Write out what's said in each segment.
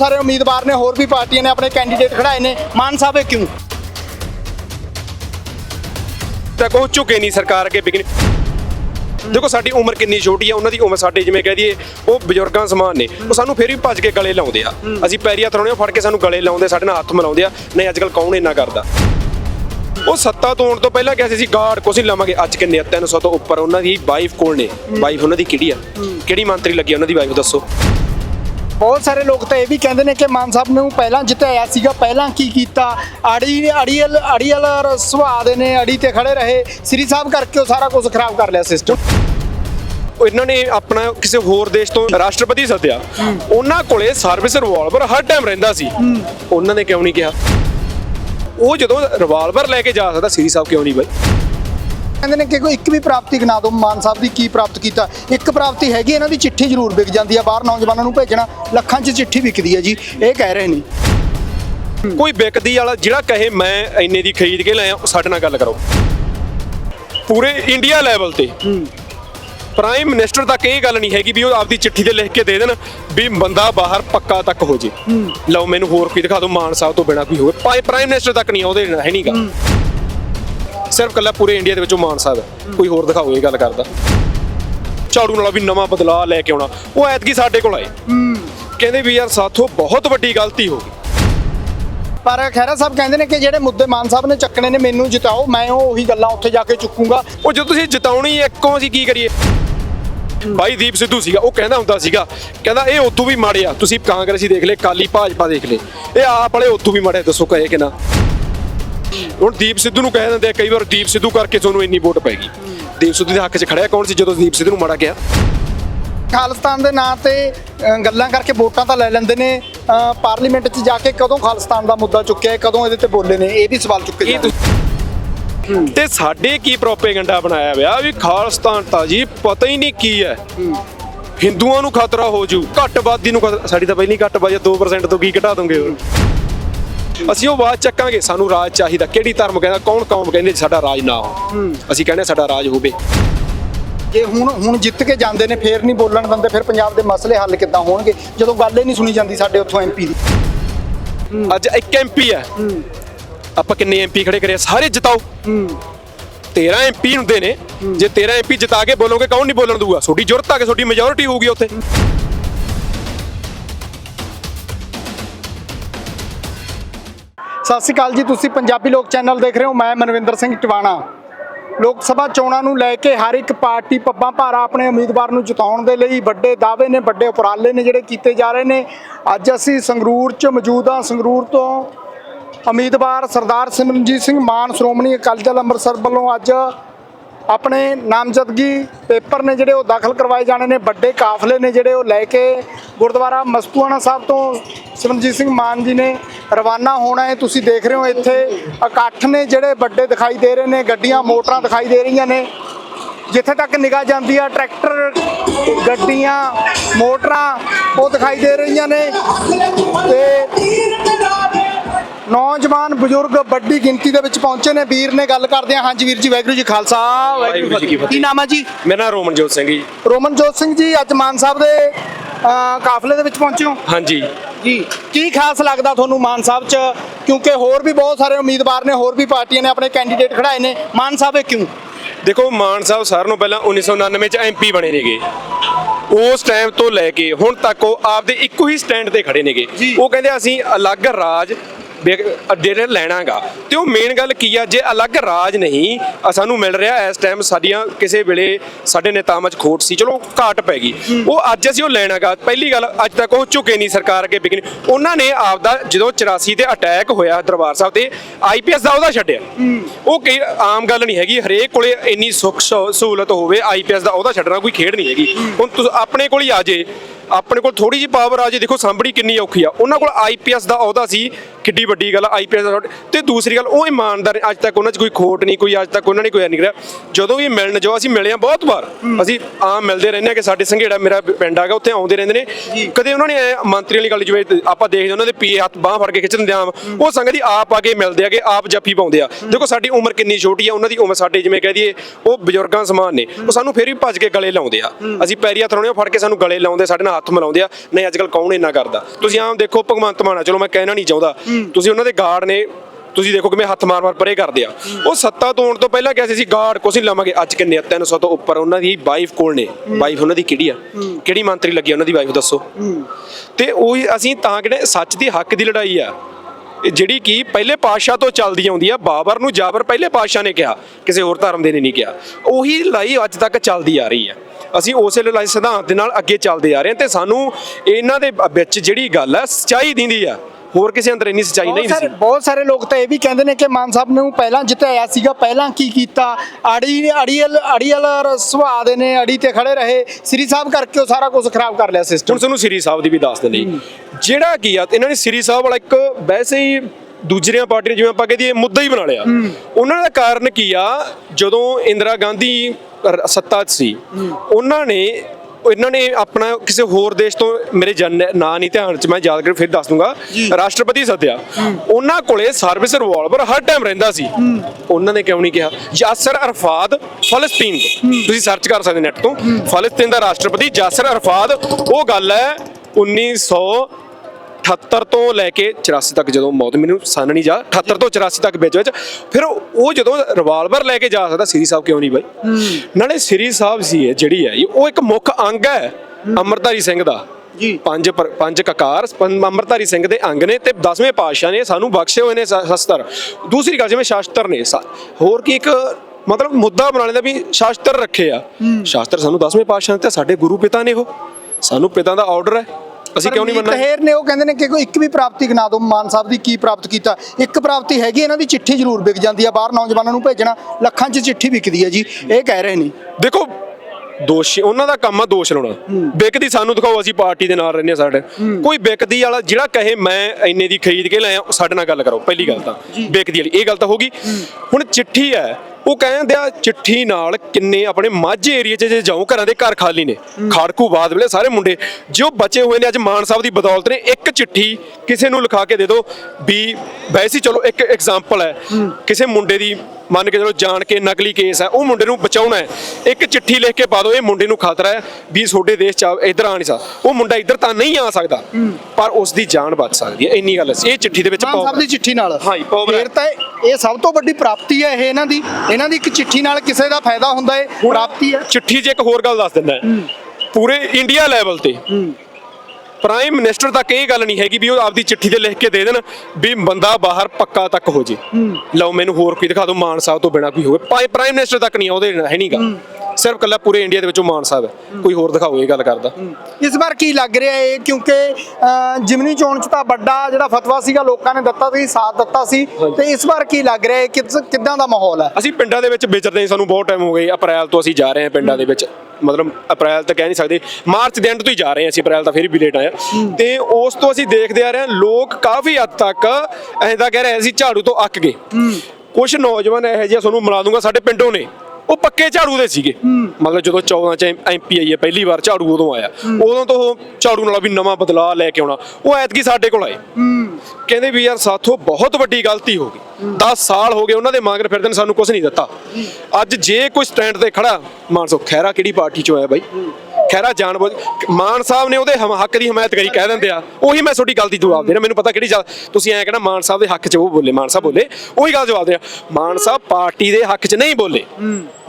ਸਾਰੇ ਉਮੀਦਵਾਰ ਨੇ ਹੋਰ ਵੀ ਪਾਰਟੀਆਂ ਨੇ ਆਪਣੇ ਕੈਂਡੀਡੇਟ ਖੜਾਏ ਨੇ। ਮਾਨ ਸਾਹਿਬ ਇਹ ਕਿਉਂ? ਤਾਂ ਕੋਈ ਝੁਕੇ ਨਹੀਂ ਸਰਕਾਰ ਅੱਗੇ ਬਿਕਨੀ ਦੇਖੋ ਸਾਡੀ ਉਮਰ ਕਿੰਨੀ ਛੋਟੀ ਆ ਉਹਨਾਂ ਦੀ ਉਮਰ ਸਾਡੇ ਜਿਵੇਂ ਕਹਿ ਦਈਏ ਉਹ ਬਜ਼ੁਰਗਾਂ ਸਮਾਨ ਨੇ। ਉਹ ਸਾਨੂੰ ਫਿਰ ਵੀ ਭੱਜ ਕੇ ਗਲੇ ਲਾਉਂਦੇ ਆ। ਅਸੀਂ ਪੈਰੀ ਹੱਥ ਲਾਉਣੇ ਫੜ ਕੇ ਸਾਨੂੰ ਗਲੇ ਲਾਉਂਦੇ ਸਾਡੇ ਨਾਲ ਹੱਥ ਮਿਲਾਉਂਦੇ ਆ। ਨਹੀਂ ਅੱਜ ਕੱਲ ਕੌਣ ਇੰਨਾ ਕਰਦਾ? ਉਹ ਸੱਤਾ ਤੋਂ ਆਉਣ ਤੋਂ ਪਹਿਲਾਂ ਕਿਹਾ ਸੀ ਅਸੀਂ ਗਾਰਡ ਕੁਛ ਨਹੀਂ ਲਵਾਂਗੇ। ਅੱਜ ਕਿੰਨੇ ਆ? 300 ਤੋਂ ਉੱਪਰ ਉਹਨਾਂ ਦੀ ਵਾਈਫ ਕੋਲ ਨੇ। ਵਾਈਫ ਉਹਨਾਂ ਦੀ ਕਿਹੜੀ ਆ? ਕਿਹੜੀ ਮੰਤਰੀ ਲੱਗੀ ਉਹਨਾਂ ਦੀ ਵਾਈਫ ਦੱਸੋ। ਬਹੁਤ ਸਾਰੇ ਲੋਕ ਤਾਂ ਇਹ ਵੀ ਕਹਿੰਦੇ ਨੇ ਕਿ ਮਾਨ ਸਾਹਿਬ ਨੂੰ ਪਹਿਲਾਂ ਜਿਤਾਇਆ ਸੀਗਾ, ਪਹਿਲਾਂ ਕੀ ਕੀਤਾ? ਅੜੀ ਅੜੀਅਲ ਅੜੀਅਲ ਸੁਭਾਅ ਦੇ ਨੇ, ਅੜੀ ਤੇ ਖੜੇ ਰਹੇ। ਸ੍ਰੀ ਸਾਹਿਬ ਕਰਕੇ ਉਹ ਸਾਰਾ ਕੁਝ ਖਰਾਬ ਕਰ ਲਿਆ ਸਿਸਟਮ ਇਹਨਾਂ ਨੇ ਆਪਣਾ ਕਿਸੇ ਹੋਰ ਦੇਸ਼ ਤੋਂ ਰਾਸ਼ਟਰਪਤੀ ਸੱਦਿਆ। ਉਹਨਾਂ ਕੋਲੇ ਸਰਵਿਸ ਰਿਵਾਲਵਰ ਹਰ ਟਾਈਮ ਰਹਿੰਦਾ ਸੀ। ਉਹਨਾਂ ਨੇ ਕਿਉਂ ਨਹੀਂ ਕਿਹਾ? ਉਹ ਜਦੋਂ ਰਿਵਾਲਵਰ ਲੈ ਕੇ ਜਾ ਸਕਦਾ, ਸ੍ਰੀ ਸਾਹਿਬ ਕਿਉਂ ਨਹੀਂ ਬਾਈ? ਕਹਿੰਦੇ ਨੇ ਕਿ ਕੋਈ ਇੱਕ ਵੀ ਪ੍ਰਾਪਤੀ ਗਿਣਾ ਦਿਓ ਮਾਨ ਸਾਹਿਬ ਦੀ ਕੀ ਪ੍ਰਾਪਤ ਕੀਤਾ? ਇੱਕ ਪ੍ਰਾਪਤੀ ਹੈਗੀ ਇਹਨਾਂ ਦੀ ਚਿੱਠੀ ਜ਼ਰੂਰ ਵਿਕ ਜਾਂਦੀ ਆ ਬਾਹਰ ਨੌਜਵਾਨਾਂ ਨੂੰ ਭੇਜਣਾ ਲੱਖਾਂ 'ਚ ਚਿੱਠੀ ਵਿਕਦੀ ਹੈ ਜੀ ਇਹ ਕਹਿ ਰਹੇ ਨੇ। ਕੋਈ ਵਿਕਦੀ ਵਾਲਾ ਜਿਹੜਾ ਕਹੇ ਮੈਂ ਇੰਨੇ ਦੀ ਖਰੀਦ ਕੇ ਲਿਆ ਸਾਡੇ ਨਾਲ ਗੱਲ ਕਰੋ। ਪੂਰੇ ਇੰਡੀਆ ਲੈਵਲ ਤੇ। ਪ੍ਰਾਈਮ ਮਿਨਿਸਟਰ ਤੱਕ ਇਹ ਗੱਲ ਨਹੀਂ ਹੈਗੀ ਵੀ ਉਹ ਆਪਦੀ ਚਿੱਠੀ ਤੇ ਲਿਖ ਕੇ ਦੇ ਦੇਣ ਵੀ ਬੰਦਾ ਬਾਹਰ ਪੱਕਾ ਤੱਕ ਹੋ ਜੇ। ਲਓ ਮੈਨੂੰ ਹੋਰ ਕੋਈ ਦਿਖਾ ਦਿਓ ਮਾਨ ਸਾਹਿਬ ਤੋਂ ਬਿਨਾ ਕੋਈ ਹੋਵੇ ਭਾਵੇਂ ਪ੍ਰਾਈਮ ਮਿਨਿਸਟਰ ਤੱਕ ਨਹੀਂ ਉਹਦੇ ਹੈ ਨਹੀਂਗਾ ਸਿਰਫ ਕੱਲਾ ਪੂਰੇ ਇੰਡੀਆ ਦੇ ਵਿੱਚੋਂ ਮਾਨ ਸਾਹਿਬ ਹੈ ਕੋਈ ਹੋਰ ਦਿਖਾਓ ਇਹ ਗੱਲ ਕਰਦਾ। ਝਾੜੂ ਨਾਲ ਵੀ ਨਵਾਂ ਬਦਲਾਅ ਲੈ ਕੇ ਆਉਣਾ। ਉਹ ਐਤਕੀ ਸਾਡੇ ਕੋਲ ਆਏ। ਕਹਿੰਦੇ ਵੀ ਯਾਰ ਸਾਥੋਂ ਬਹੁਤ ਵੱਡੀ ਗਲਤੀ ਹੋ ਗਈ। ਪਰ ਖਹਿਰਾ ਸਾਹਿਬ ਕਹਿੰਦੇ ਨੇ ਕਿ ਜਿਹੜੇ ਮੁੱਦੇ ਮਾਨ ਸਾਹਿਬ ਨੇ ਚੱਕਣੇ ਨੇ ਮੈਨੂੰ ਜਿਤਾਓ ਮੈਂ ਉਹ ਉਹੀ ਗੱਲਾਂ ਉੱਥੇ ਜਾ ਕੇ ਚੁੱਕੂੰਗਾ। ਉਹ ਜਦੋਂ ਤੁਸੀਂ ਜਿਤਾਉਣੀ ਇੱਕੋ ਅਸੀਂ ਕੀ ਕਰੀਏ? ਭਾਈ ਦੀਪ ਸਿੱਧੂ ਸੀਗਾ ਉਹ ਕਹਿੰਦਾ ਹੁੰਦਾ ਸੀਗਾ ਕਹਿੰਦਾ ਇਹ ਉਦੋਂ ਵੀ ਮਾੜੇ ਆ ਤੁਸੀਂ ਕਾਂਗਰਸੀ ਦੇਖ ਲੈ ਕਾਲੀ ਭਾਜਪਾ ਦੇਖ ਲੈ ਇਹ ਆਪ ਵਾਲੇ ਉਦੋਂ ਵੀ ਮਾੜੇ ਦੱਸੋ ਕਹੇ ਕਿ ਨਾ। ਹੁਣ ਦੀਪ ਸਿੱਧੂ ਨੂੰ ਕਹਿ ਦਿੰਦੇ ਆ ਕਈ ਵਾਰ ਦੀਪ ਸਿੱਧੂ ਕਰਕੇ ਤੁਹਾਨੂੰ ਇੰਨੀ ਵੋਟ ਪੈ ਗਈ। ਦੀਪ ਸਿੱਧੂ ਦੇ ਹੱਕ 'ਚ ਖੜਿਆ ਕੌਣ ਸੀ ਜਦੋਂ ਦੀਪ ਸਿੱਧੂ ਨੂੰ ਮਾੜਾ ਗਿਆ ਖਾਲਿਸਤਾਨ ਦੇ ਨਾਂ ਤੇ ਅ, ਗੱਲਾਂ ਕਰਕੇ ਵੋਟਾਂ ਤਾਂ ਲੈ ਲੈਂਦੇ ਨੇ। ਅ, ਪਾਰਲੀਮੈਂਟ 'ਚ ਜਾ ਕੇ ਕਦੋਂ ਖਾਲਿਸਤਾਨ ਦਾ ਮੁੱਦਾ ਚੁੱਕਿਆ ਹੈ, ਕਦੋਂ ਇਹਦੇ ਤੇ ਬੋਲੇ ਨੇ ਇਹ ਵੀ ਸਵਾਲ ਚੁੱਕੇ ਇਹ ਜਾਂਦੇ ਤੁਸੀਂ- ਤੇ ਸਾਡੇ ਕੀ ਪ੍ਰੋਪੇਗੈਂਡਾ ਬਣਾਇਆ ਹੋਇਆ ਵੀ ਖਾਲਿਸਤਾਨ ਤਾਂ ਜੀ ਪਤਾ ਹੀ ਨਹੀਂ ਕੀ ਹੈ। ਹਿੰਦੂਆਂ ਨੂੰ ਖਤਰਾ ਹੋ ਜੂ ਘੱਟਵਾਦੀ ਨੂੰ ਖਤਰਾ- ਸਾਡੀ ਤਾਂ ਪਹਿਲੀ ਘੱਟਵਾਦੀ 2% ਤੋਂ ਕੀ ਘਟਾ ਦੋਗੇ ਹੋਰ? ਅਸੀਂ ਉਹ ਬਾਤ ਚੱਕਾਂਗੇ ਸਾਨੂੰ ਰਾਜ ਚਾਹੀਦਾ। ਕਿਹੜੀ ਧਰਮ ਕਹਿੰਦਾ ਕੌਣ ਕੌਮ ਕਹਿੰਦੇ ਸਾਡਾ ਰਾਜ ਨਾ ਹੋ। ਅਸੀਂ ਕਹਿੰਦੇ ਸਾਡਾ ਰਾਜ ਹੋਵੇ। ਜੇ ਹੁਣ ਹੁਣ ਜਿੱਤ ਕੇ ਜਾਂਦੇ ਨੇ ਫੇਰ ਨਹੀਂ ਬੋਲਣ ਦਿੰਦੇ ਫਿਰ ਪੰਜਾਬ ਦੇ ਮਸਲੇ ਹੱਲ ਕਿੱਦਾਂ ਹੋਣਗੇ? ਜਦੋਂ ਗੱਲ ਹੀ ਨਹੀਂ ਸੁਣੀ ਜਾਂਦੀ ਸਾਡੇ ਉੱਥੋਂ ਐਮਪੀ ਦੀ। ਅੱਜ ਇੱਕ ਐਮਪੀ ਹੈ। ਆਪਾਂ ਕਿੰਨੇ ਐਮਪੀ ਖੜੇ ਕਰੇ? ਸਾਰੇ ਜਿਤਾਓ। 13 ਐਮਪੀ ਹੁੰਦੇ ਨੇ। ਜੇ 13 ਐਮਪੀ ਜਿਤਾ ਕੇ ਬੋਲੋਗੇ ਕੌਣ ਨਹੀਂ ਬੋਲਣ ਦੂਗਾ ਤੁਹਾਡੀ ਜ਼ਰੂਰਤ ਆ ਕਿ ਤੁਹਾਡੀ ਮੈਜੋਰਿਟੀ ਹੋਊਗੀ ਉੱਥੇ। ਸਤਿ ਸ਼੍ਰੀ ਅਕਾਲ ਜੀ, ਤੁਸੀਂ ਪੰਜਾਬੀ ਲੋਕ ਚੈਨਲ ਦੇਖ ਰਹੇ ਹੋ, ਮੈਂ ਮਨਵਿੰਦਰ ਸਿੰਘ ਟਿਵਾਣਾ। ਲੋਕ ਸਭਾ ਚੋਣਾਂ ਨੂੰ ਲੈ ਕੇ ਹਰ ਇੱਕ ਪਾਰਟੀ ਪੱਬਾਂ ਭਾਰਾ ਆਪਣੇ ਉਮੀਦਵਾਰ ਨੂੰ ਜਿਤਾਉਣ ਦੇ ਲਈ ਵੱਡੇ ਦਾਅਵੇ ਨੇ, ਵੱਡੇ ਉਪਰਾਲੇ ਨੇ ਜਿਹੜੇ ਕੀਤੇ ਜਾ ਰਹੇ ਨੇ। ਅੱਜ ਅਸੀਂ ਸੰਗਰੂਰ 'ਚ ਮੌਜੂਦ ਹਾਂ। ਸੰਗਰੂਰ ਤੋਂ ਉਮੀਦਵਾਰ ਸਰਦਾਰ ਸਿਮਰਨਜੀਤ ਸਿੰਘ ਮਾਨ, ਸ਼੍ਰੋਮਣੀ ਅਕਾਲੀ ਦਲ ਅੰਮ੍ਰਿਤਸਰ ਵੱਲੋਂ ਅੱਜ ਆਪਣੇ ਨਾਮਜ਼ਦਗੀ ਪੇਪਰ ਨੇ ਜਿਹੜੇ ਉਹ ਦਾਖਲ ਕਰਵਾਏ ਜਾਣੇ ਨੇ, ਵੱਡੇ ਕਾਫਲੇ ਨੇ ਜਿਹੜੇ ਉਹ ਲੈ ਕੇ ਗੁਰਦੁਆਰਾ ਮਸਤੂਆਣਾ ਸਾਹਿਬ ਤੋਂ ਸਿਮਰਨਜੀਤ ਸਿੰਘ ਮਾਨ ਜੀ ਨੇ ਰਵਾਨਾ ਹੋਣਾ ਹੈ। ਤੁਸੀਂ ਦੇਖ ਰਹੇ ਹੋ ਇੱਥੇ ਇਕੱਠ ਨੇ ਜਿਹੜੇ ਵੱਡੇ ਦਿਖਾਈ ਦੇ ਰਹੇ ਨੇ, ਗੱਡੀਆਂ, ਮੋਟਰਾਂ ਦਿਖਾਈ ਦੇ ਰਹੀਆਂ ਨੇ। ਜਿੱਥੇ ਤੱਕ ਨਿਗਾਹ ਜਾਂਦੀ ਆ, ਟਰੈਕਟਰ, ਗੱਡੀਆਂ, ਮੋਟਰਾਂ ਉਹ ਦਿਖਾਈ ਦੇ ਰਹੀਆਂ ਨੇ। ਤੇ ਨੌਜਵਾਨ ਬਜ਼ੁਰਗ ਵੱਡੀ ਗਿਣਤੀ ਦੇ ਵਿੱਚ ਪਹੁੰਚੇ ਨੇ। ਵੀਰ ਨੇ ਗੱਲ ਕਰਦੇ ਆ ਹਾਂਜੀ ਵੀਰ ਜੀ ਵਾਹਿਗੁਰੂ ਜੀ ਖਾਲਸਾ ਵਾਹਿਗੁਰੂ ਜੀ ਕੀ ਫਤਿਹ। ਕੀ ਨਾਮ ਹੈ ਜੀ? ਮੇਰਾ ਨਾਮ ਰੋਮਨਜੋਤ ਸਿੰਘ ਜੀ। ਰੋਮਨਜੋਤ ਸਿੰਘ ਜੀ ਅੱਜ ਮਾਨ ਸਾਹਿਬ ਦੇ ਕਾਫਲੇ ਦੇ ਵਿੱਚ ਪਹੁੰਚੇ ਹੋ? ਹਾਂਜੀ। ਜੀ ਕੀ ਖਾਸ ਲੱਗਦਾ ਤੁਹਾਨੂੰ ਮਾਨ ਸਾਹਿਬ 'ਚ? ਕਿਉਂਕਿ ਹੋਰ ਵੀ ਬਹੁਤ ਸਾਰੇ ਉਮੀਦਵਾਰ ਨੇ ਹੋਰ ਵੀ ਪਾਰਟੀਆਂ ਨੇ ਆਪਣੇ ਕੈਂਡੀਡੇਟ ਖੜਾਏ ਨੇ। ਮਾਨ ਸਾਹਿਬ ਇਹ ਕਿਉਂ? ਦੇਖੋ ਮਾਨ ਸਾਹਿਬ ਸਾਰਿਆਂ ਨੂੰ ਪਹਿਲਾਂ 1999 ਚ ਐਮਪੀ ਬਣੇ ਨੇਗੇ। ਉਸ ਟਾਈਮ ਤੋਂ ਲੈ ਕੇ ਹੁਣ ਤੱਕ ਉਹ ਆਪਦੇ ਇੱਕੋ ਹੀ ਸਟੈਂਡ ਤੇ ਖੜੇ ਨੇਗੇ। ਜੀ। ਉਹ ਕਹਿੰਦੇ ਅਸੀਂ ਅਲੱਗ ਰਾਜ ਡੇਰੇ ਲੈਣਾਗਾ। ਤੇ ਉਹ ਮੇਨ ਗੱਲ ਕੀ ਆ, ਜੇ ਅਲੱਗ ਰਾਜ ਨਹੀਂ ਸਾਨੂੰ ਮਿਲ ਰਿਹਾ ਇਸ ਟਾਈਮ ਸਾਡੀਆਂ ਕਿਸੇ ਵੇਲੇ ਸਾਡੇ ਨੇਤਾਵਾਂ 'ਚ ਖੋਟ ਸੀ, ਚਲੋ ਘਾਟ ਪੈ ਗਈ। ਉਹ ਅੱਜ ਅਸੀਂ ਉਹ ਲੈਣਾਗਾ, ਪਹਿਲੀ ਗੱਲ ਅੱਜ ਤੱਕ ਉਹ ਝੁਕੇ ਨਹੀਂ ਸਰਕਾਰ ਅੱਗੇ ਬਿਕਨੀ ਉਹਨਾਂ ਨੇ ਆਪਦਾ ਜਦੋਂ 84 ਤੇ ਅਟੈਕ ਹੋਇਆ ਦਰਬਾਰ ਸਾਹਿਬ ਤੇ ਆਈਪੀਐਸ ਦਾ ਉਹਦਾ ਛੱਡਿਆ। ਉਹ ਕਈ ਆਮ ਗੱਲ ਨਹੀਂ ਹੈਗੀ, ਹਰੇਕ ਕੋਲੇ ਇੰਨੀ ਸੁੱਖ ਸਹੂ- ਸਹੂਲਤ ਹੋਵੇ ਆਈਪੀਐਸ ਦਾ ਉਹਦਾ ਛੱਡਣਾ ਕੋਈ ਖੇਡ ਨਹੀਂ ਹੈਗੀ। ਹੁਣ ਤੁਸੀਂ, ਆਪਣੇ ਕੋਲ ਹੀ ਆ ਜੇ, ਆਪਣੇ ਕੋਲ ਥੋੜੀ ਜਿਹੀ ਪਾਵਰ ਆ ਜੇ, ਦੇਖੋ ਸਾਂਭਣੀ ਕਿੰਨੀ ਔਖੀ ਆ। ਉਹਨਾਂ ਕੋਲ ਆਈਪੀਐਸ ਦਾ ਅਹੁਦਾ ਸੀ ਕਿੱਡੀ ਵੱਡੀ ਗੱਲ ਆਈਪੀਐਸ ਦਾ ਤੇ ਦੂਸਰੀ ਗੱਲ ਉਹ ਇਮਾਨਦਾਰ ਅੱਜ ਤੱਕ ਉਹਨਾਂ 'ਚ ਕੋਈ ਖੋਟ ਨਹੀਂ ਕੋਈ ਅੱਜ ਤੱਕ ਉਹਨਾਂ ਨੇ ਕੋਈ ਨਹੀਂ ਕਰਿਆ। ਜਦੋਂ ਵੀ ਮਿਲਣ ਜੋ ਅਸੀਂ ਮਿਲੇ ਆ ਬਹੁਤ ਵਾਰ। ਅਸੀਂ ਆਮ ਮਿਲਦੇ ਰਹਿੰਦੇ ਆ ਕਿ ਸਾਡੇ ਸੰਘੇੜਾ ਮੇਰਾ ਪਿੰਡ ਆਗਾ ਉੱਥੇ ਆਉਂਦੇ ਰਹਿੰਦੇ ਨੇ। ਕਦੇ ਉਹਨਾਂ ਨੇ ਮੰਤਰੀ ਵਾਲੀ ਗੱਲ ਜਿਵੇਂ ਆਪਾਂ ਦੇਖਦੇ ਉਹਨਾਂ ਦੇ ਪੀ ਹੱਥ ਬਾਹ ਫੜ ਕੇ ਖਿੱਚਣ ਦਿਆਂ ਉਹ ਸੰਗਤ ਦੀ ਆਪ ਆ ਕੇ ਮਿਲਦੇ ਆਗੇ ਆਪ ਜੱਫੀ ਪਾਉਂਦੇ ਆ। ਦੇਖੋ ਸਾਡੀ ਉਮਰ ਕਿੰਨੀ ਛੋਟੀ ਆ ਉਹਨਾਂ ਦੀ ਉਮਰ ਸਾਡੇ ਜਿਵੇਂ ਕਹਿ ਦਈਏ ਉਹ ਬਜ਼ੁਰਗਾਂ ਸਮਾਨ ਨੇ। ਉਹ ਸਾਨੂੰ ਫਿਰ ਵੀ ਭੱਜ ਕੇ ਗਲੇ ਲਾਉਂਦੇ ਆ। ਅਸੀਂ ਪੈਰੀ ਹੱਥ ਲਾਉਣੇ ਆ, ਫੜ ਕੇ ਸਾਨੂੰ ਗਲੇ ਲਾਉਂਦੇ ਸਾਡੇ ਨਾਲ ਹੱਥ ਮਿਲਾਉਂਦੇ ਆ। ਨਹੀਂ ਅੱਜ ਕੱਲ ਕੌਣ ਇੰਨਾ ਕਰਦਾ? ਤੁਸੀਂ ਆਮ ਦੇਖੋ ਭਗਵੰਤ ਮਾਨ ਆ ਚਲੋ ਮੈਂ ਕਹਿਣਾ ਨਹੀਂ ਚਾਹੁੰਦਾ। ਤੁਸੀਂ ਉਹਨਾਂ ਦੇ ਗਾਰਡ ਨੇ, ਤੁਸੀਂ ਦੇਖੋ ਕਿਵੇਂ ਹੱਥ ਮਾਰ ਮਾਰ ਪਰੇ ਕਰਦੇ ਆ। ਉਹ ਸੱਤਾ ਤੋਂ ਆਉਣ ਤੋਂ ਪਹਿਲਾਂ ਕਿਹਾ ਸੀ, ਅਸੀਂ ਗਾਰਡ ਕੁਛ ਲਵਾਂਗੇ। ਅੱਜ ਕਿੰਨੇ ਆ? 300 ਤੋਂ ਉੱਪਰ ਉਹਨਾਂ ਦੀ ਵਾਈਫ ਕੋਲ ਨੇ। ਵਾਈਫ ਉਹਨਾਂ ਦੀ ਕਿਹੜੀ ਆ? ਕਿਹੜੀ ਮੰਤਰੀ ਲੱਗੀ ਉਹਨਾਂ ਦੀ ਵਾਈਫ ਦੱਸੋ। ਤੇ ਉਹੀ ਅਸੀਂ ਤਾਂ ਕਿਹੜੇ ਸੱਚ ਦੀ ਹੱਕ ਦੀ ਲੜਾਈ ਆ। ਜਿਹੜੀ ਕਿ ਪਹਿਲੇ ਪਾਤਸ਼ਾਹ ਤੋਂ ਚੱਲਦੀ ਆਉਂਦੀ ਆ, ਬਾਬਰ ਨੂੰ ਜਾਬਰ ਪਹਿਲੇ ਪਾਤਸ਼ਾਹ ਨੇ ਕਿਹਾ, ਕਿਸੇ ਹੋਰ ਧਰਮ ਦੇ ਨੇ ਨਹੀਂ ਕਿਹਾ। ਉਹੀ ਲੜਾਈ ਅੱਜ ਤੱਕ ਚੱਲਦੀ ਆ ਰਹੀ ਹੈ ਅਸੀਂ ਉਸੇ ਲੜਾਈ ਸਿਧਾਂਤ ਦੇ ਨਾਲ ਅੱਗੇ ਚੱਲਦੇ ਆ ਰਹੇ ਹਾਂ ਤੇ ਸਾਨੂੰ ਇਹਨਾਂ ਦੇ ਵਿੱਚ ਜਿਹੜੀ ਗੱਲ ਆ, ਸੱਚਾਈ ਦਿੰਦੀ ਆ। ਹੋਰ ਕਿਸੇ ਅੰਦਰ ਇੰਨੀ ਸੱਚਾਈ ਨਹੀਂ ਸੀ। ਬਹੁਤ ਸਾਰੇ ਲੋਕ ਤਾਂ ਇਹ ਵੀ ਕਹਿੰਦੇ ਨੇ ਕਿ ਮਾਨ ਸਾਹਿਬ ਨੂੰ ਪਹਿਲਾਂ ਜਿਤਾਇਆ ਸੀਗਾ ਪਹਿਲਾਂ ਕੀ ਕੀਤਾ? ਅੜੀ ਅੜੀਅਲ ਅੜੀਅਲ ਸੁਭਾਅ ਦੇ ਨੇ ਅੜੀ ਤੇ ਖੜੇ ਰਹੇ। ਸ੍ਰੀ ਸਾਹਿਬ ਕਰਕੇ ਉਹ ਸਾਰਾ ਕੁਝ ਖਰਾਬ ਕਰ ਲਿਆ ਸਿਸਟਮ ਹੁਣ ਤੁਹਾਨੂੰ ਸ੍ਰੀ ਸਾਹਿਬ ਦੀ ਵੀ ਦੱਸ ਦਿੰਦੇ। ਜਿਹੜਾ ਕੀ ਆ ਇਹਨਾਂ ਨੇ ਸ੍ਰੀ ਸਾਹਿਬ ਵਾਲਾ ਇੱਕ ਵੈਸੇ ਹੀ ਦੂਜਰੀਆਂ ਪਾਰਟੀਆਂ ਜਿਵੇਂ ਆਪਾਂ ਕਹਦੇ ਮੁੱਦਾ ਹੀ ਬਣਾ ਲਿਆ। ਉਹਨਾਂ ਦਾ ਕਾਰਨ ਕੀ ਆ? ਜਦੋਂ ਇੰਦਰਾ ਗਾਂਧੀ ਸੱਤਾ 'ਚ ਸੀ ਉਹਨਾਂ ਨੇ ਇਹਨਾਂ ਨੇ ਆਪਣਾ ਕਿਸੇ ਹੋਰ ਦੇਸ਼ ਤੋਂ ਮੇਰੇ ਜਨ ਨਾਂ ਨਹੀਂ ਧਿਆਨ ਚ ਮੈਂ ਯਾਦ ਕਰ ਫਿਰ ਦੱਸ ਦੂੰਗਾ। ਰਾਸ਼ਟਰਪਤੀ ਸੱਦਿਆ। ਉਹਨਾਂ ਕੋਲੇ ਸਰਵਿਸ ਰਿਵਾਲਵਰ ਹਰ ਟਾਈਮ ਰਹਿੰਦਾ ਸੀ। ਉਹਨਾਂ ਨੇ ਕਿਉਂ ਨਹੀਂ ਕਿਹਾ? ਯਾਸਰ ਅਰਫਾਦ ਫਲਸਤੀਨ। ਤੁਸੀਂ ਸਰਚ ਕਰ ਸਕਦੇ ਨੈਟ ਤੋਂ। ਫਲਸਤੀਨ ਦਾ ਰਾਸ਼ਟਰਪਤੀ ਯਾਸਰ ਅਰਫਾਦ। ਉਹ ਗੱਲ ਹੈ 1978 ਤੋਂ ਲੈ ਕੇ 84 ਤੱਕ ਜਦੋਂ ਮੌਤ ਮੈਨੂੰ ਸੰਨ ਨਹੀਂ ਜਾ 78 ਤੋਂ 84 ਤੱਕ ਵਿੱਚ ਵਿੱਚ। ਫਿਰ ਉਹ ਜਦੋਂ ਰਿਵਾਲਵਰ ਲੈ ਕੇ ਜਾ ਸਕਦਾ ਸ੍ਰੀ ਸਾਹਿਬ ਕਿਉਂ ਨਹੀਂ ਬਾਈ? ਨਾਲੇ ਸ੍ਰੀ ਸਾਹਿਬ ਸੀ ਇਹ ਜਿਹੜੀ ਹੈ ਉਹ ਇੱਕ ਮੁੱਖ ਅੰਗ ਹੈ ਅਮਰਧਾਰੀ ਸਿੰਘ ਦਾ। ਜੀ। ਪੰਜ ਪੰਜ ਕਕਾਰ ਪੰਜ ਅੰਮ੍ਰਿਤਧਾਰੀ ਸਿੰਘ ਦੇ ਅੰਗ ਨੇ ਤੇ 10ਵੇਂ ਪਾਤਸ਼ਾਹ ਨੇ ਸਾਨੂੰ ਬਖਸ਼ੇ ਹੋਏ ਨੇ ਸ਼ਸਤਰ। ਦੂਸਰੀ ਗੱਲ ਜਿਵੇਂ ਸ਼ਾਸਤਰ ਨੇ ਹੋਰ ਕੀ ਇੱਕ ਮਤਲਬ ਮੁੱਦਾ ਬਣਾ ਲੈਂਦਾ ਵੀ ਸ਼ਾਸਤਰ ਰੱਖੇ ਆ। ਸ਼ਾਸਤਰ ਸਾਨੂੰ 10ਵੇਂ ਪਾਤਸ਼ਾਹ ਨੇ ਤੇ ਸਾਡੇ ਗੁਰੂ ਪਿਤਾ ਨੇ ਉਹ। ਸਾਨੂੰ ਪਿਤਾ ਦਾ ਆਰਡਰ ਹੈ। ਅਸੀਂ ਕਿਉਂ ਨਹੀਂ ਮੰਨਣਾ? ਤਹਿਰ ਨੇ ਉਹ ਕਹਿੰਦੇ ਨੇ ਕਿ ਕੋਈ ਇੱਕ ਵੀ ਪ੍ਰਾਪਤੀ ਗਿਣਾ ਦਿਓ ਮਾਨ ਸਾਹਿਬ ਦੀ ਕੀ ਪ੍ਰਾਪਤ ਕੀਤਾ। ਇੱਕ ਪ੍ਰਾਪਤੀ ਹੈਗੀ ਇਹਨਾਂ ਦੀ ਚਿੱਠੀ ਜ਼ਰੂਰ ਵਿਕ ਜਾਂਦੀ ਆ ਬਾਹਰ ਨੌਜਵਾਨਾਂ ਨੂੰ ਭੇਜਣਾ ਲੱਖਾਂ 'ਚ ਚਿੱਠੀ ਵਿਕਦੀ ਹੈ ਜੀ ਇਹ ਕਹਿ ਰਹੇ ਨੇ। ਦੇਖੋ ਦੋਸ਼ੀ ਉਹਨਾਂ ਦਾ ਕੰਮ ਆ ਦੋਸ਼ ਲਾਉਣਾ। ਵਿਕਦੀ ਸਾਨੂੰ ਦਿਖਾਓ ਅਸੀਂ ਪਾਰਟੀ ਦੇ ਨਾਲ ਰਹਿੰਦੇ ਸਾਡੇ। ਕੋਈ ਵਿਕਦੀ ਵਾਲਾ ਜਿਹੜਾ ਕਹੇ ਮੈਂ ਇੰਨੇ ਦੀ ਖਰੀਦ ਕੇ ਲਿਆ ਸਾਡੇ ਨਾਲ ਗੱਲ ਕਰੋ ਪਹਿਲੀ ਗੱਲ ਤਾਂ। ਵਿਕਦੀ ਵਾਲੀ ਇਹ ਗੱਲ ਤਾਂ ਹੋ ਗਈ। ਹੁਣ ਚਿੱਠੀ ਹੈ ਉਹ ਕਹਿੰਦੇ ਆ ਚਿੱਠੀ ਨਾਲ ਕਿੰਨੇ ਆਪਣੇ ਮਾਝੇ ਏਰੀਆ 'ਚ ਜੇ ਜਾਉ ਘਰਾਂ ਦੇ ਘਰ ਖਾਲੀ ਨੇ। ਖੜਕੂ ਬਾਦ ਵੇਲੇ ਸਾਰੇ ਮੁੰਡੇ ਜੋ ਬਚੇ ਹੋਏ ਨੇ ਅੱਜ ਮਾਨ ਸਾਹਿਬ ਦੀ ਬਦੌਲਤ ਨੇ ਇੱਕ ਚਿੱਠੀ ਕਿਸੇ ਨੂੰ ਲਿਖਾ ਕੇ ਦੇ ਦਿਓ ਵੀ ਵੈਸੇ ਚਲੋ ਇੱਕ ਐਗਜ਼ਾਮਪਲ ਹੈ। ਕਿਸੇ ਮੁੰਡੇ ਦੀ ਮੰਨ ਕੇ ਚਲੋ ਜਾਣ ਕੇ ਨਕਲੀ ਕੇਸ ਹੈ ਉਹ ਮੁੰਡੇ ਨੂੰ ਬਚਾਉਣਾ ਹੈ। ਇੱਕ ਚਿੱਠੀ ਲਿਖ ਕੇ ਪਾ ਦਿਓ ਇਹ ਮੁੰਡੇ ਨੂੰ ਖਤਰਾ ਹੈ ਵੀ ਤੁਹਾਡੇ ਦੇਸ਼ ਚ ਇੱਧਰ ਆ ਨਹੀਂ ਸਕਦਾ। ਉਹ ਮੁੰਡਾ ਇੱਧਰ ਤਾਂ ਨਹੀਂ ਆ ਸਕਦਾ ਪਰ ਉਸ ਦੀ ਜਾਨ ਬਚ ਸਕਦੀ ਹੈ। ਇੰਨੀ ਗੱਲ ਹੈ। ਇਹ ਚਿੱਠੀ ਦੇ ਵਿੱਚ ਮਾਨ ਪਾਓ ਸਾਹਿਬ ਦੀ ਚਿੱਠੀ ਨਾਲ। ਹਾਂ ਹੈ। ਫਿਰ ਤਾਂ ਇਹ ਸਭ ਤੋਂ ਵੱਡੀ ਪ੍ਰਾਪਤੀ ਹੈ ਇਹ ਇਹਨਾਂ ਦੀ। ਇਹਨਾਂ ਦੀ ਇੱਕ ਚਿੱਠੀ ਨਾਲ ਕਿਸੇ ਦਾ ਫਾਇਦਾ ਹੁੰਦਾ ਹੈ ਪ੍ਰਾਪਤੀ ਹੈ। ਚਿੱਠੀ 'ਚ ਇੱਕ ਹੋਰ ਗੱਲ ਦੱਸ ਦਿੰਦਾ ਹੈ। ਪੂਰੇ ਇੰਡੀਆ ਲੈਵਲ ਤੇ ਪ੍ਰਾਈਮ ਮਿਨਿਸਟਰ ਤੱਕ ਇਹ ਗੱਲ ਨਹੀਂ ਹੈਗੀ ਵੀ ਉਹ ਆਪਦੀ ਚਿੱਠੀ ਤੇ ਲਿਖ ਕੇ ਦੇ ਦੇਣ ਵੀ ਬੰਦਾ ਬਾਹਰ ਪੱਕਾ ਤੱਕ ਹੋ ਜੇ। ਲਓ ਮੈਨੂੰ ਹੋਰ ਕੋਈ ਦਿਖਾ ਦਿਓ ਮਾਨ ਸਾਹਿਬ ਤੋਂ ਬਿਨਾ ਕੋਈ ਹੋਵੇ। ਪ੍ਰਾਈਮ ਮਿਨਿਸਟਰ ਤੱਕ ਨਹੀਂ ਉਹਦੇ ਹੈ ਨਹੀਂਗਾ ਸਿਰਫ ਕੱਲਾ ਪੂਰੇ ਇੰਡੀਆ ਦੇ ਵਿੱਚੋਂ ਮਾਨ ਸਾਹਿਬ ਹੈ। ਕੋਈ ਹੋਰ ਦਿਖਾਓ ਇਹ ਗੱਲ ਕਰਦਾ। ਇਸ ਵਾਰ ਕੀ ਲੱਗ ਰਿਹਾ ਹੈ ਕਿਉਂਕਿ ਜਿਮਨੀ ਚੋਣ ਚ ਤਾਂ ਵੱਡਾ ਜਿਹੜਾ ਫਤਵਾ ਸੀਗਾ ਲੋਕਾਂ ਨੇ ਦਿੱਤਾ ਸੀ ਸਾਥ ਦਿੱਤਾ ਸੀ। ਤੇ ਇਸ ਵਾਰ ਕੀ ਲੱਗ ਰਿਹਾ ਹੈ ਕਿੱਦਾਂ ਦਾ ਮਾਹੌਲ ਹੈ? ਅਸੀਂ ਪਿੰਡਾਂ ਦੇ ਵਿੱਚ ਵਿਚਰਦੇ ਹਾਂ, ਸਾਨੂੰ ਬਹੁਤ ਟਾਈਮ ਹੋ ਗਏ। ਅਪ੍ਰੈਲ ਤੋਂ ਅਸੀਂ ਜਾ ਰਹੇ ਹਾਂ ਪਿੰਡਾਂ ਦੇ ਵਿੱਚ। ਮਤਲਬ ਅਪ੍ਰੈਲ ਤਾਂ ਕਹਿ ਨਹੀਂ ਸਕਦੇ। ਮਾਰਚ ਦੇ ਐਂਡ ਤੋਂ ਹੀ ਜਾ ਰਹੇ ਹਾਂ ਅਸੀਂ ਅਪ੍ਰੈਲ ਤਾਂ ਫਿਰ ਵੀ ਲੇਟ ਆਇਆ। ਤੇ ਉਸ ਤੋਂ ਅਸੀਂ ਦੇਖਦੇ ਆ ਰਹੇ ਹਾਂ ਲੋਕ ਕਾਫੀ ਹੱਦ ਤੱਕ ਐਂਦਾ ਕਹਿ ਰਹੇ ਅਸੀਂ ਝਾੜੂ ਤੋਂ ਅੱਕ ਗਏ। ਕੁਝ ਨੌਜਵਾਨ ਇਹੋ ਜਿਹੇ ਤੁਹਾਨੂੰ ਮਿਲਾ ਦੂੰਗਾ ਸਾਡੇ ਪਿੰਡੋਂ ਨੇ। ਉਹ ਪੱਕੇ ਝਾੜੂ ਦੇ ਸੀਗੇ। ਮਤਲਬ ਜਦੋਂ 14 ਚ ਐਮਪੀ ਆਈ ਹੈ ਪਹਿਲੀ ਵਾਰ ਝਾੜੂ ਉਦੋਂ ਆਇਆ। ਉਦੋਂ ਤੋਂ ਉਹ ਝਾੜੂ ਨਾਲ ਵੀ ਨਵਾਂ ਬਦਲਾਅ ਲੈ ਕੇ ਆਉਣਾ। ਉਹ ਐਤਕੀ ਸਾਡੇ ਕੋਲ ਆਏ। ਕਹਿੰਦੇ ਵੀ ਯਾਰ ਸਾਥੋਂ ਬਹੁਤ ਵੱਡੀ ਗਲਤੀ ਹੋ ਗਈ। 10 ਸਾਲ ਹੋ ਗਏ ਉਹਨਾਂ ਦੇ ਮਗਰ ਫਿਰਦੇ ਨੇ, ਸਾਨੂੰ ਕੁਝ ਨਹੀਂ ਦਿੱਤਾ। ਅੱਜ ਜੇ ਕੋਈ ਸਟੈਂਡ ਤੇ ਖੜਾ, ਮਾਨਸੋ ਖੈਰਾ ਕਿਹੜੀ ਪਾਰਟੀ ਚੋਂ ਆਇਆ ਬਾਈ? ਖੈਰਾ ਜਾਣ ਮਾਨ ਸਾਹਿਬ ਨੇ ਉਹਦੇ ਹੱਕ ਦੀ ਹਮਾਇਤ ਕਰੀ, ਕਹਿ ਦਿੰਦੇ ਆ। ਉਹੀ ਮੈਂ ਤੁਹਾਡੀ ਗੱਲ ਦੀ ਜਵਾਬ ਦੇ ਰਿਹਾ, ਮੈਨੂੰ ਪਤਾ ਕਿਹੜੀ ਤੁਸੀਂ ਐਂ ਕਹਿਣਾ, ਮਾਨ ਸਾਹਿਬ ਦੇ ਹੱਕ 'ਚ ਉਹ ਬੋਲੇ, ਮਾਨ ਸਾਹਿਬ ਬੋਲੇ, ਉਹੀ ਗੱਲ ਜਵਾਬ ਦੇ ਰਿਹਾ। ਮਾਨ ਸਾਹਿਬ ਪਾਰਟੀ ਦੇ ਹੱਕ 'ਚ ਨਹੀਂ ਬੋਲੇ।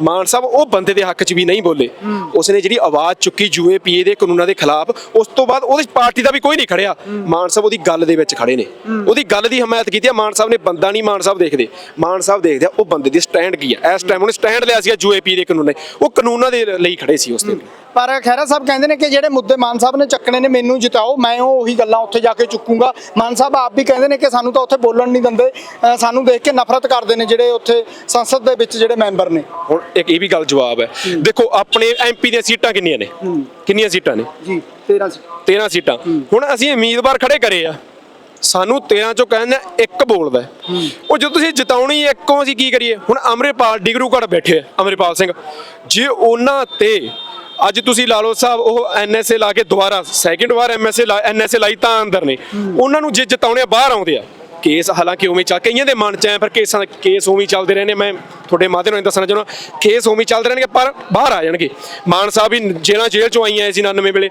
ਮਾਨ ਸਾਹਿਬ ਉਹ ਬੰਦੇ ਦੇ ਹੱਕ 'ਚ ਵੀ ਨਹੀਂ ਬੋਲੇ। ਉਸਨੇ ਜਿਹੜੀ ਆਵਾਜ਼ ਚੁੱਕੀ ਜੂਏ ਪੀਏ ਦੇ ਕਾਨੂੰਨਾਂ ਦੇ ਖਿਲਾਫ, ਉਸ ਤੋਂ ਬਾਅਦ ਉਹਦੀ ਪਾਰਟੀ ਦਾ ਵੀ ਕੋਈ ਨਹੀਂ ਖੜਿਆ। ਮਾਨ ਸਾਹਿਬ ਉਹਦੀ ਗੱਲ ਦੇ ਵਿੱਚ ਖੜੇ ਨੇ। ਉਹਦੀ ਗੱਲ ਦੀ ਹਮਾਇਤ ਕੀਤੀ ਆ, ਮਾਨ ਸਾਹਿਬ ਨੇ ਬੰਦਾ ਨਹੀਂ, ਮਾਨ ਸਾਹਿਬ ਦੇਖਦੇ ਮਾਨ ਸਾਹਿਬ ਦੇਖਦੇ ਆ ਉਹ ਬੰਦੇ ਦੀ ਸਟੈਂਡ ਕੀ ਆ? ਇਸ ਟਾਈਮ ਉਹਨੇ ਸਟੈਂਡ ਲਿਆ ਸੀਗਾ ਜੂਏ ਪੀ ਦੇ ਕਾਨੂੰਨ ਉਹ ਕਾਨੂੰਨਾਂ ਦੇ ਲਈ ਖੜੇ ਸੀ ਉਸ ਤੇ ਪਰ ਖਹਿਰਾ ਸਾਹਿਬ ਕਹਿੰਦੇ ਨੇ ਕਿ ਜਿਹੜੇ ਮੁੱਦੇ ਮਾਨ ਸਾਹਿਬ ਨੇ ਚੱਕਣੇ ਨੇ ਮੈਨੂੰ ਜਿਤਾਓ ਮੈਂ ਉਹ ਉਹੀ ਗੱਲਾਂ ਉੱਥੇ ਜਾ ਕੇ ਚੁੱਕੂੰਗਾ। ਮਾਨ ਸਾਹਿਬ ਆਪ ਵੀ ਕਹਿੰਦੇ ਨੇ ਕਿ ਸਾਨੂੰ ਤਾਂ ਉੱਥੇ ਬੋਲਣ ਨਹੀਂ ਦਿੰਦੇ। ਸਾਨੂੰ ਦੇਖ ਕੇ ਨਫ਼ਰਤ ਕਰਦੇ ਨੇ ਜਿਹੜੇ ਉੱਥੇ ਸੰਸਦ ਦੇ ਵਿੱਚ ਜਿਹੜੇ ਮੈਂਬਰ ਨੇ। ਹੁਣ ਇੱਕ ਇਹ ਵੀ ਗੱਲ ਜਵਾਬ ਹੈ। ਦੇਖੋ ਆਪਣੇ ਐਮਪੀ ਦੀਆਂ ਸੀਟਾਂ ਕਿੰਨੀਆਂ ਨੇ? ਕਿੰਨੀਆਂ ਸੀਟਾਂ ਨੇ? ਜੀ 13 13 ਸੀਟਾਂ। ਹੁਣ ਅਸੀਂ ਉਮੀਦਵਾਰ ਖੜੇ ਕਰੇ ਆ। ਸਾਨੂੰ 13 ਚੋਂ ਕਹਿੰਦੇ ਇੱਕ ਬੋਲਦਾ। ਉਹ ਜਦੋਂ ਤੁਸੀਂ ਜਿਤਾਉਣੀ ਇੱਕੋਂ ਅਸੀਂ ਕੀ ਕਰੀਏ? ਹੁਣ ਅਮਰਪਾਲ ਡਿਗਰੂ ਘੜ ਬੈਠੇ ਆ ਅਮਰਪਾਲ ਸਿੰਘ। ਜੇ ਉਹਨਾਂ ਤੇ ਅੱਜ ਤੁਸੀਂ ਲਾ ਲਓ ਸਾਹਿਬ ਉਹ ਐਨਐਸਏ ਲਾ ਕੇ ਦੁਬਾਰਾ ਸੈਕਿੰਡ ਵਾਰ ਐਮਐਸਏ ਐਨਐਸਏ ਲਾਈ ਤਾਂ ਅੰਦਰ ਨੇ। ਉਹਨਾਂ ਨੂੰ ਜੇ ਜਿਤਾਉਣੇ ਬਾਹਰ ਆਉਂਦੇ ਆ। ਕੇਸ ਹਾਲਾਂਕਿ ਉਵੇਂ ਚੱਲ ਕਈਆਂ ਦੇ ਮਨ ਚ ਐ ਪਰ ਕੇਸਾਂ ਕੇਸ ਉਵੇਂ ਚੱਲਦੇ ਰਹਿੰਦੇ। ਮੈਂ ਤੁਹਾਡੇ ਮਾਧਿਅਮ ਨਾਲ ਦੱਸਣਾ ਚਾਹੁੰਦਾ ਕੇਸ ਉਵੇਂ ਚੱਲਦੇ ਰਹਿਣਗੇ ਪਰ ਬਾਹਰ ਆ ਜਾਣਗੇ। ਮਾਨ ਸਾਹਿਬ ਵੀ ਜੇਲ੍ਹਾਂ ਜੇਲ੍ਹ ਚੋਂ ਆਈਆਂ ਸੀ 99 ਵੇਲੇ।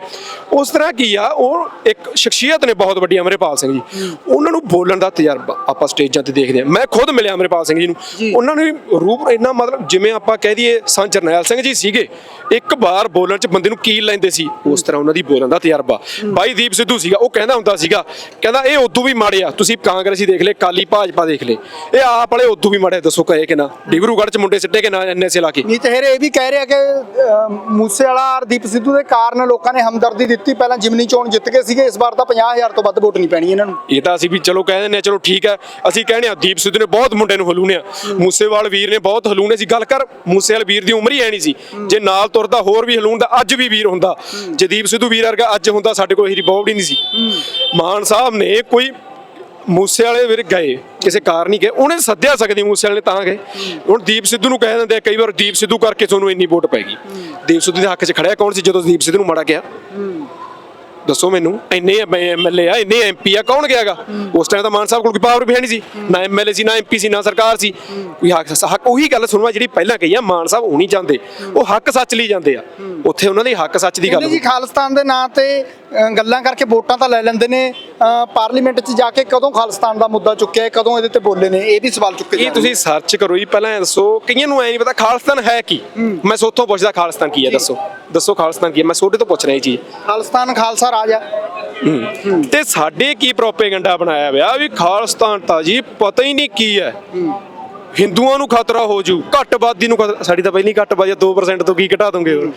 ਉਸ ਤਰ੍ਹਾਂ ਕੀ ਆ ਉਹ ਇੱਕ ਸ਼ਖਸੀਅਤ ਨੇ ਬਹੁਤ ਵੱਡੀ ਅਮਰਪਾਲ ਸਿੰਘ ਜੀ। ਉਹਨਾਂ ਨੂੰ ਬੋਲਣ ਦਾ ਤਜਰਬਾ ਆਪਾਂ ਸਟੇਜਾਂ ਤੇ ਦੇਖਦੇ ਆ ਮੈਂ ਖੁਦ ਮਿਲਿਆ ਅਮਰਪਾਲ ਸਿੰਘ ਜੀ ਨੂੰ। ਉਹਨਾਂ ਨੇ ਰੂਪ ਇੰਨਾ ਮਤਲਬ ਜਿਵੇਂ ਆਪਾਂ ਕਹਿ ਦਈਏ ਸੰਤ ਜਰਨੈਲ ਸਿੰਘ ਜੀ ਸੀਗੇ ਇੱਕ ਵਾਰ ਬੋਲਣ ਚ ਬੰਦੇ ਨੂੰ ਕੀਲ ਲੈਂਦੇ ਸੀ। ਉਸ ਤਰ੍ਹਾਂ ਉਹਨਾਂ ਦੀ ਬੋਲਣ ਦਾ ਤਜਰਬਾ। ਬਾਈ ਦੀਪ ਸਿੱਧੂ ਸੀਗਾ ਉਹ ਕਹਿੰਦਾ ਹੁੰਦਾ ਸੀਗਾ ਕਹਿੰਦਾ ਇਹ ਉਦੋਂ ਵੀ ਮਾੜੇ ਆ ਤੁਸੀਂ ਕਾਂਗਰਸੀ ਦੇਖ ਲੈ ਕਾਲੀ ਭਾਜਪਾ ਦੇਖ ਲੈ ਇਹ ਆਪ ਵਾਲੇ ਉਦੋਂ ਵੀ ਮਾੜੇ ਦੱਸੋ ਕਹੇ ਕਿ ਨਾ। ਡਿਬਰੂਗੜ੍ਹ ਚ ਮੁੰਡੇ ਸਿੱਟੇ ਕਿ ਨਾ ਐਨਐਸਏ ਲਾ ਕੇ? ਨੀਤ ਹੇਰੇ ਇਹ ਵੀ ਕਹਿ ਰਿਹਾ ਕਿ ਮੂਸੇ ਵਾਲਾ ਔਰ ਦੀਪ ਸਿੱਧੂ ਦੇ ਕਾਰਨ ਲੋਕਾਂ ਨੇ ਹਮਦਰਦੀ ਦਿੱਤੀ। ਪਹਿਲਾਂ ਜਿਮਨੀ ਚੋਣ ਜਿੱਤ ਗਏ ਸੀਗੇ ਇਸ ਵਾਰ ਤਾਂ 50000 ਤੋਂ ਵੱਧ ਵੋਟ ਨਹੀਂ ਪੈਣੀ ਇਹਨਾਂ ਨੂੰ। ਇਹ ਤਾਂ ਅਸੀਂ ਵੀ ਚਲੋ ਕਹਿ ਦਿੰਦੇ ਆ ਚਲੋ ਠੀਕ ਹੈ। ਅਸੀਂ ਕਹਿੰਦੇ ਆ ਦੀਪ ਸਿੱਧੂ ਨੇ ਬਹੁਤ ਮੁੰਡੇ ਨੂੰ ਹਲੂਣਿਆ। ਮੂਸੇਵਾਲ ਵੀਰ ਨੇ ਬਹੁਤ ਹਲੂਣੇ ਸੀ। ਗੱਲ ਕਰ ਮੂਸੇਵਾਲ ਵੀਰ ਦੀ ਉਮਰ ਹੀ ਐ ਨਹੀਂ ਸੀ। ਜੇ ਨਾਲ ਤੁਰਦਾ ਹੋਰ ਵੀ ਹਲੂਣ ਦਾ ਅੱਜ ਵੀ ਵੀਰ ਹੁੰਦਾ। ਜੇ ਦੀਪ ਸਿੱਧੂ ਵੀਰ ਵਰਗਾ ਅੱਜ ਹੁੰਦਾ ਸਾਡੇ ਕੋਲ ਇਹਦੀ ਹੀ ਨਹੀਂ ਸੀ। ਮਾਨ ਸਾਹਿਬ ਨੇ ਕੋਈ ਮੂਸੇ ਵਾਲੇ ਵੀਰ ਗਏ ਕਿਸੇ ਕਾਰ ਨਹੀਂ ਗਏ ਉਹਨੇ ਸੱਦਿਆ ਸਕਦੀ ਮੂਸੇ ਵਾਲੇ ਤਾਂ ਗਏ। ਹੁਣ ਦੀਪ ਸਿੱਧੂ ਨੂੰ ਕਹਿ ਦਿੰਦੇ ਆ ਕਈ ਵਾਰ ਦੀਪ ਸਿੱਧੂ ਕਰਕੇ ਤੁਹਾਨੂੰ ਇੰਨੀ ਵੋਟ ਪੈਗੀ ਦੀਪ ਸਿੱਧੂ ਦੇ ਹੱਕ 'ਚ ਖੜਿਆ ਕੌਣ ਸੀ ਜਦੋਂ ਦੀਪ ਸਿੱਧੂ ਨੂੰ ਮਾੜਾ ਗਿਆ ਦੱਸੋ ਮੈਨੂੰ। ਇੰਨੇ ਐਮਐਲਏ ਆ ਇੰਨੇ ਐਮਪੀ ਆ ਕੌਣ ਗਿਆਗਾ? ਉਸ ਟਾਈਮ ਤਾਂ ਮਾਨ ਸਾਹਿਬ ਕੋਲ ਕੋਈ ਪਾਵਰ ਵੀ ਹੈ ਨਹੀਂ ਸੀ। ਨਾ ਐਮਐਲਏ ਸੀ ਨਾ ਐਮਪੀ ਸੀ ਨਾ ਸਰਕਾਰ ਸੀ। ਕੋਈ ਹੱਕ ਹੱਕ ਉਹੀ ਗੱਲ ਸੁਣਵਾ ਜਿਹੜੀ ਪਹਿਲਾਂ ਕਹੀ ਆ ਮਾਨ ਸਾਹਿਬ ਉਹ ਨਹੀਂ ਜਾਂਦੇ ਉਹ ਹੱਕ ਸੱਚ ਲਈ ਜਾਂਦੇ ਆ। ਉੱਥੇ ਉਹਨਾਂ ਦੀ ਹੱਕ ਸੱਚ ਦੀ ਗੱਲ ਜੀ ਖਾਲਿਸਤਾਨ ਦੇ ਨਾਂ ਤੇ ਗੱਲਾਂ ਕਰਕੇ ਵੋਟਾਂ ਤਾਂ ਲੈ ਲੈਂਦੇ ਨੇ। ਪਾਰਲੀਮੈਂਟ 'ਚ ਜਾ ਕੇ ਕਦੋਂ ਖਾਲਿਸਤਾਨ ਦਾ ਮੁੱਦਾ ਚੁੱਕਿਆ ਕਦੋਂ ਇਹਦੇ ਤੇ ਬੋਲੇ ਨੇ ਇਹ ਵੀ ਸਵਾਲ ਚੁੱਕੇ ਇਹ ਜਾ ਤੁਸੀਂ ਸਰਚ ਕਰੋ ਜੀ ਪਹਿਲਾਂ ਦੱਸੋ ਕਈਆਂ ਨੂੰ ਐ ਨਹੀਂ ਪਤਾ ਖਾਲਿਸਤਾਨ ਹੈ ਕੀ? ਮੈਂ ਸੋਥੋਂ ਪੁੱਛਦਾ ਖਾਲਿਸਤਾਨ ਕੀ ਹੈ ਦੱਸੋ। ਦੱਸੋ ਖਾਲਿਸਤਾਨ ਕੀ ਹੈ ਮੈਂ ਤੁਹਾਡੇ ਤੋਂ ਪੁੱਛ ਰਿਹਾ ਇਹ ਚੀਜ਼। ਖਾਲਿਸਤਾਨ ਖਾਲਸਾ ਰਾਜ ਆ ਤੇ ਸਾਡੇ ਕੀ ਪ੍ਰੋਪੇਗੈਂਡਾ ਬਣਾਇਆ ਹੋਇਆ ਵੀ ਖਾਲਿਸਤਾਨ ਤਾਂ ਜੀ ਪਤਾ ਹੀ ਨਹੀਂ ਕੀ ਹੈ। ਹਿੰਦੂਆਂ ਨੂੰ ਖਤਰਾ ਹੋ ਜੂ ਘੱਟਵਾਦੀ ਨੂੰ ਖਤਰਾ, ਸਾਡੀ ਤਾਂ ਪਹਿਲੀ ਘੱਟਵਾਦੀ ਆ 2% ਤੋਂ ਕੀ ਘਟਾ ਦੋਗੇ ਹੋਰ?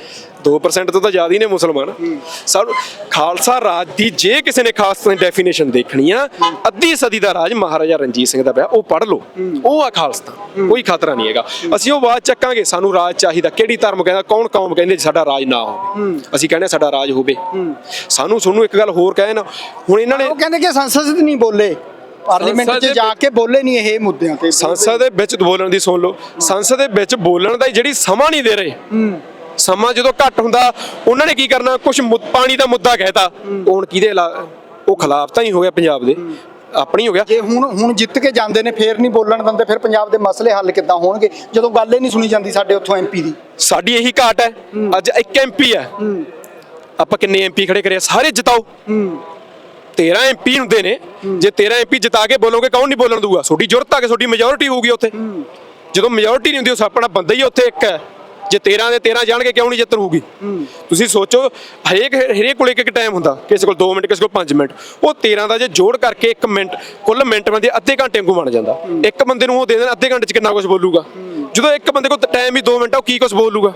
2% ਤੋਂ ਤਾਂ ਜ਼ਿਆਦਾ ਹੀ ਨੇ ਮੁਸਲਮਾਨ। ਸਾਨੂੰ ਖਾਲਸਾ ਰਾਜ ਦੀ ਜੇ ਕਿਸੇ ਨੇ ਖਾਸ ਡੈਫੀਨੇਸ਼ਨ ਦੇਖਣੀ ਆ, ਅੱਧੀ ਸਦੀ ਦਾ ਰਾਜ ਮਹਾਰਾਜਾ ਰਣਜੀਤ ਸਿੰਘ ਦਾ ਪਿਆ, ਉਹ ਪੜ੍ਹ ਲਓ। ਉਹ ਆ ਖਾਲਸਤਾਨ ਕੋਈ ਖਤਰਾ ਨਹੀਂ ਹੈਗਾ। ਅਸੀਂ ਉਹ ਬਾਤ ਚੱਕਾਂਗੇ, ਸਾਨੂੰ ਰਾਜ ਚਾਹੀਦਾ, ਕਿਹੜੀ ਧਰਮ ਕਹਿੰਦਾ, ਕੌਣ ਕੌਮ ਕਹਿੰਦੇ ਸਾਡਾ ਰਾਜ ਨਾ ਹੋਵੇ। ਅਸੀਂ ਕਹਿੰਦੇ ਸਾਡਾ ਰਾਜ ਹੋਵੇ। ਸਾਨੂੰ ਤੁਹਾਨੂੰ ਇੱਕ ਗੱਲ ਹੋਰ ਕਹੇ ਹੁਣ ਇਹਨਾਂ ਨੇ ਉਹ ਕਹਿੰਦੇ ਕਿ ਸੰਸਦ ਨਹੀਂ ਬੋਲੇ। ਪਾਰਲੀਮੈਂਟ 'ਚ ਜਾ ਕੇ ਬੋਲੇ ਨਹੀਂ ਇਹ ਮੁੱਦਿਆਂ ਤੇ। ਸੰਸਦ ਦੇ ਵਿੱਚ ਬੋਲਣ ਦੀ ਸੁਣ ਲਓ। ਸੰਸਦ ਦੇ ਵਿੱਚ ਬੋਲਣ ਦਾ ਜਿਹੜੀ ਸਮਾਂ ਨਹੀਂ ਦੇ ਰਹੇ। ਸਮਾਂ ਜਦੋਂ ਘੱਟ ਹੁੰਦਾ ਉਹਨਾਂ ਨੇ ਕੀ ਕਰਨਾ? ਕੁਝ ਪਾਣੀ ਦਾ ਮੁੱਦਾ ਕਹਿਤਾ। ਹੁਣ ਕਿਹਦੇ ਉਹ ਖਿਲਾਫ ਤਾਂ ਹੀ ਹੋ ਗਿਆ ਪੰਜਾਬ ਦੇ। ਆਪਣੀ ਹੋ ਗਿਆ। ਜੇ ਹੁਣ ਹੁਣ ਜਿੱਤ ਕੇ ਜਾਂਦੇ ਨੇ ਫੇਰ ਨਹੀਂ ਬੋਲਣ ਦਿੰਦੇ ਫਿਰ ਪੰਜਾਬ ਦੇ ਮਸਲੇ ਹੱਲ ਕਿੱਦਾਂ ਹੋਣਗੇ? ਜਦੋਂ ਗੱਲ ਹੀ ਨਹੀਂ ਸੁਣੀ ਜਾਂਦੀ ਸਾਡੇ ਉੱਥੋਂ ਐਮਪੀ ਦੀ। ਸਾਡੀ ਇਹੀ ਘਾਟ ਹੈ। ਅੱਜ ਇੱਕ ਐਮਪੀ ਹੈ। ਆਪਾਂ ਕਿੰਨੇ ਐਮਪੀ ਖੜੇ ਕਰਿਆ ਸਾਰੇ ਜਿਤਾਓ। 13 ਐਮਪੀ ਹੁੰਦੇ ਨੇ, ਜੇ 13 ਐਮਪੀ ਜਿਤਾ ਕੇ ਬੋਲੋਗੇ ਕੌਣ ਨਹੀਂ ਬੋਲਣ ਦੂਗਾ ਤੁਹਾਡੀ ਜ਼ਰੂਰਤ ਆ ਕਿ ਤੁਹਾਡੀ ਮੈਜੋਰਿਟੀ ਹੋਊਗੀ ਉੱਥੇ। ਜਦੋਂ ਮੈਜੋਰਿਟੀ ਨਹੀਂ ਹੁੰਦੀ, ਉਸ ਆਪਣਾ ਬੰਦਾ ਹੀ ਉੱਥੇ ਇੱਕ ਹੈ। ਜੇ 13 ਦੇ 13 ਜਾਣਗੇ, ਕਿਉਂ ਨਹੀਂ ਜਿੱਤ ਹੋਊਗੀ? ਤੁਸੀਂ ਸੋਚੋ, ਹਰੇਕ ਹਰੇਕ ਕੋਲ ਇੱਕ ਇੱਕ ਟਾਈਮ ਹੁੰਦਾ। ਕਿਸੇ ਕੋਲ 2 ਮਿੰਟ, ਕਿਸੇ ਕੋਲ 5 ਮਿੰਟ। ਉਹ 13 ਦਾ ਜੇ ਜੋੜ ਕਰਕੇ 1 ਮਿੰਟ, ਕੁੱਲ ਮਿੰਟ ਬੰਦੇ ਅੱਧੇ ਘੰਟੇ ਵਾਂਗੂ ਬਣ ਜਾਂਦਾ। ਇੱਕ ਬੰਦੇ ਨੂੰ ਉਹ ਦੇ ਦੇਣ, ਅੱਧੇ ਘੰਟੇ 'ਚ ਕਿੰਨਾ ਕੁਝ ਬੋਲੂਗਾ? ਜਦੋਂ ਇੱਕ ਬੰਦੇ ਕੋਲ ਟਾਈਮ ਹੀ 2 ਮਿੰਟ ਆ, ਉਹ ਕੀ ਕੁਝ ਬੋਲੂਗਾ?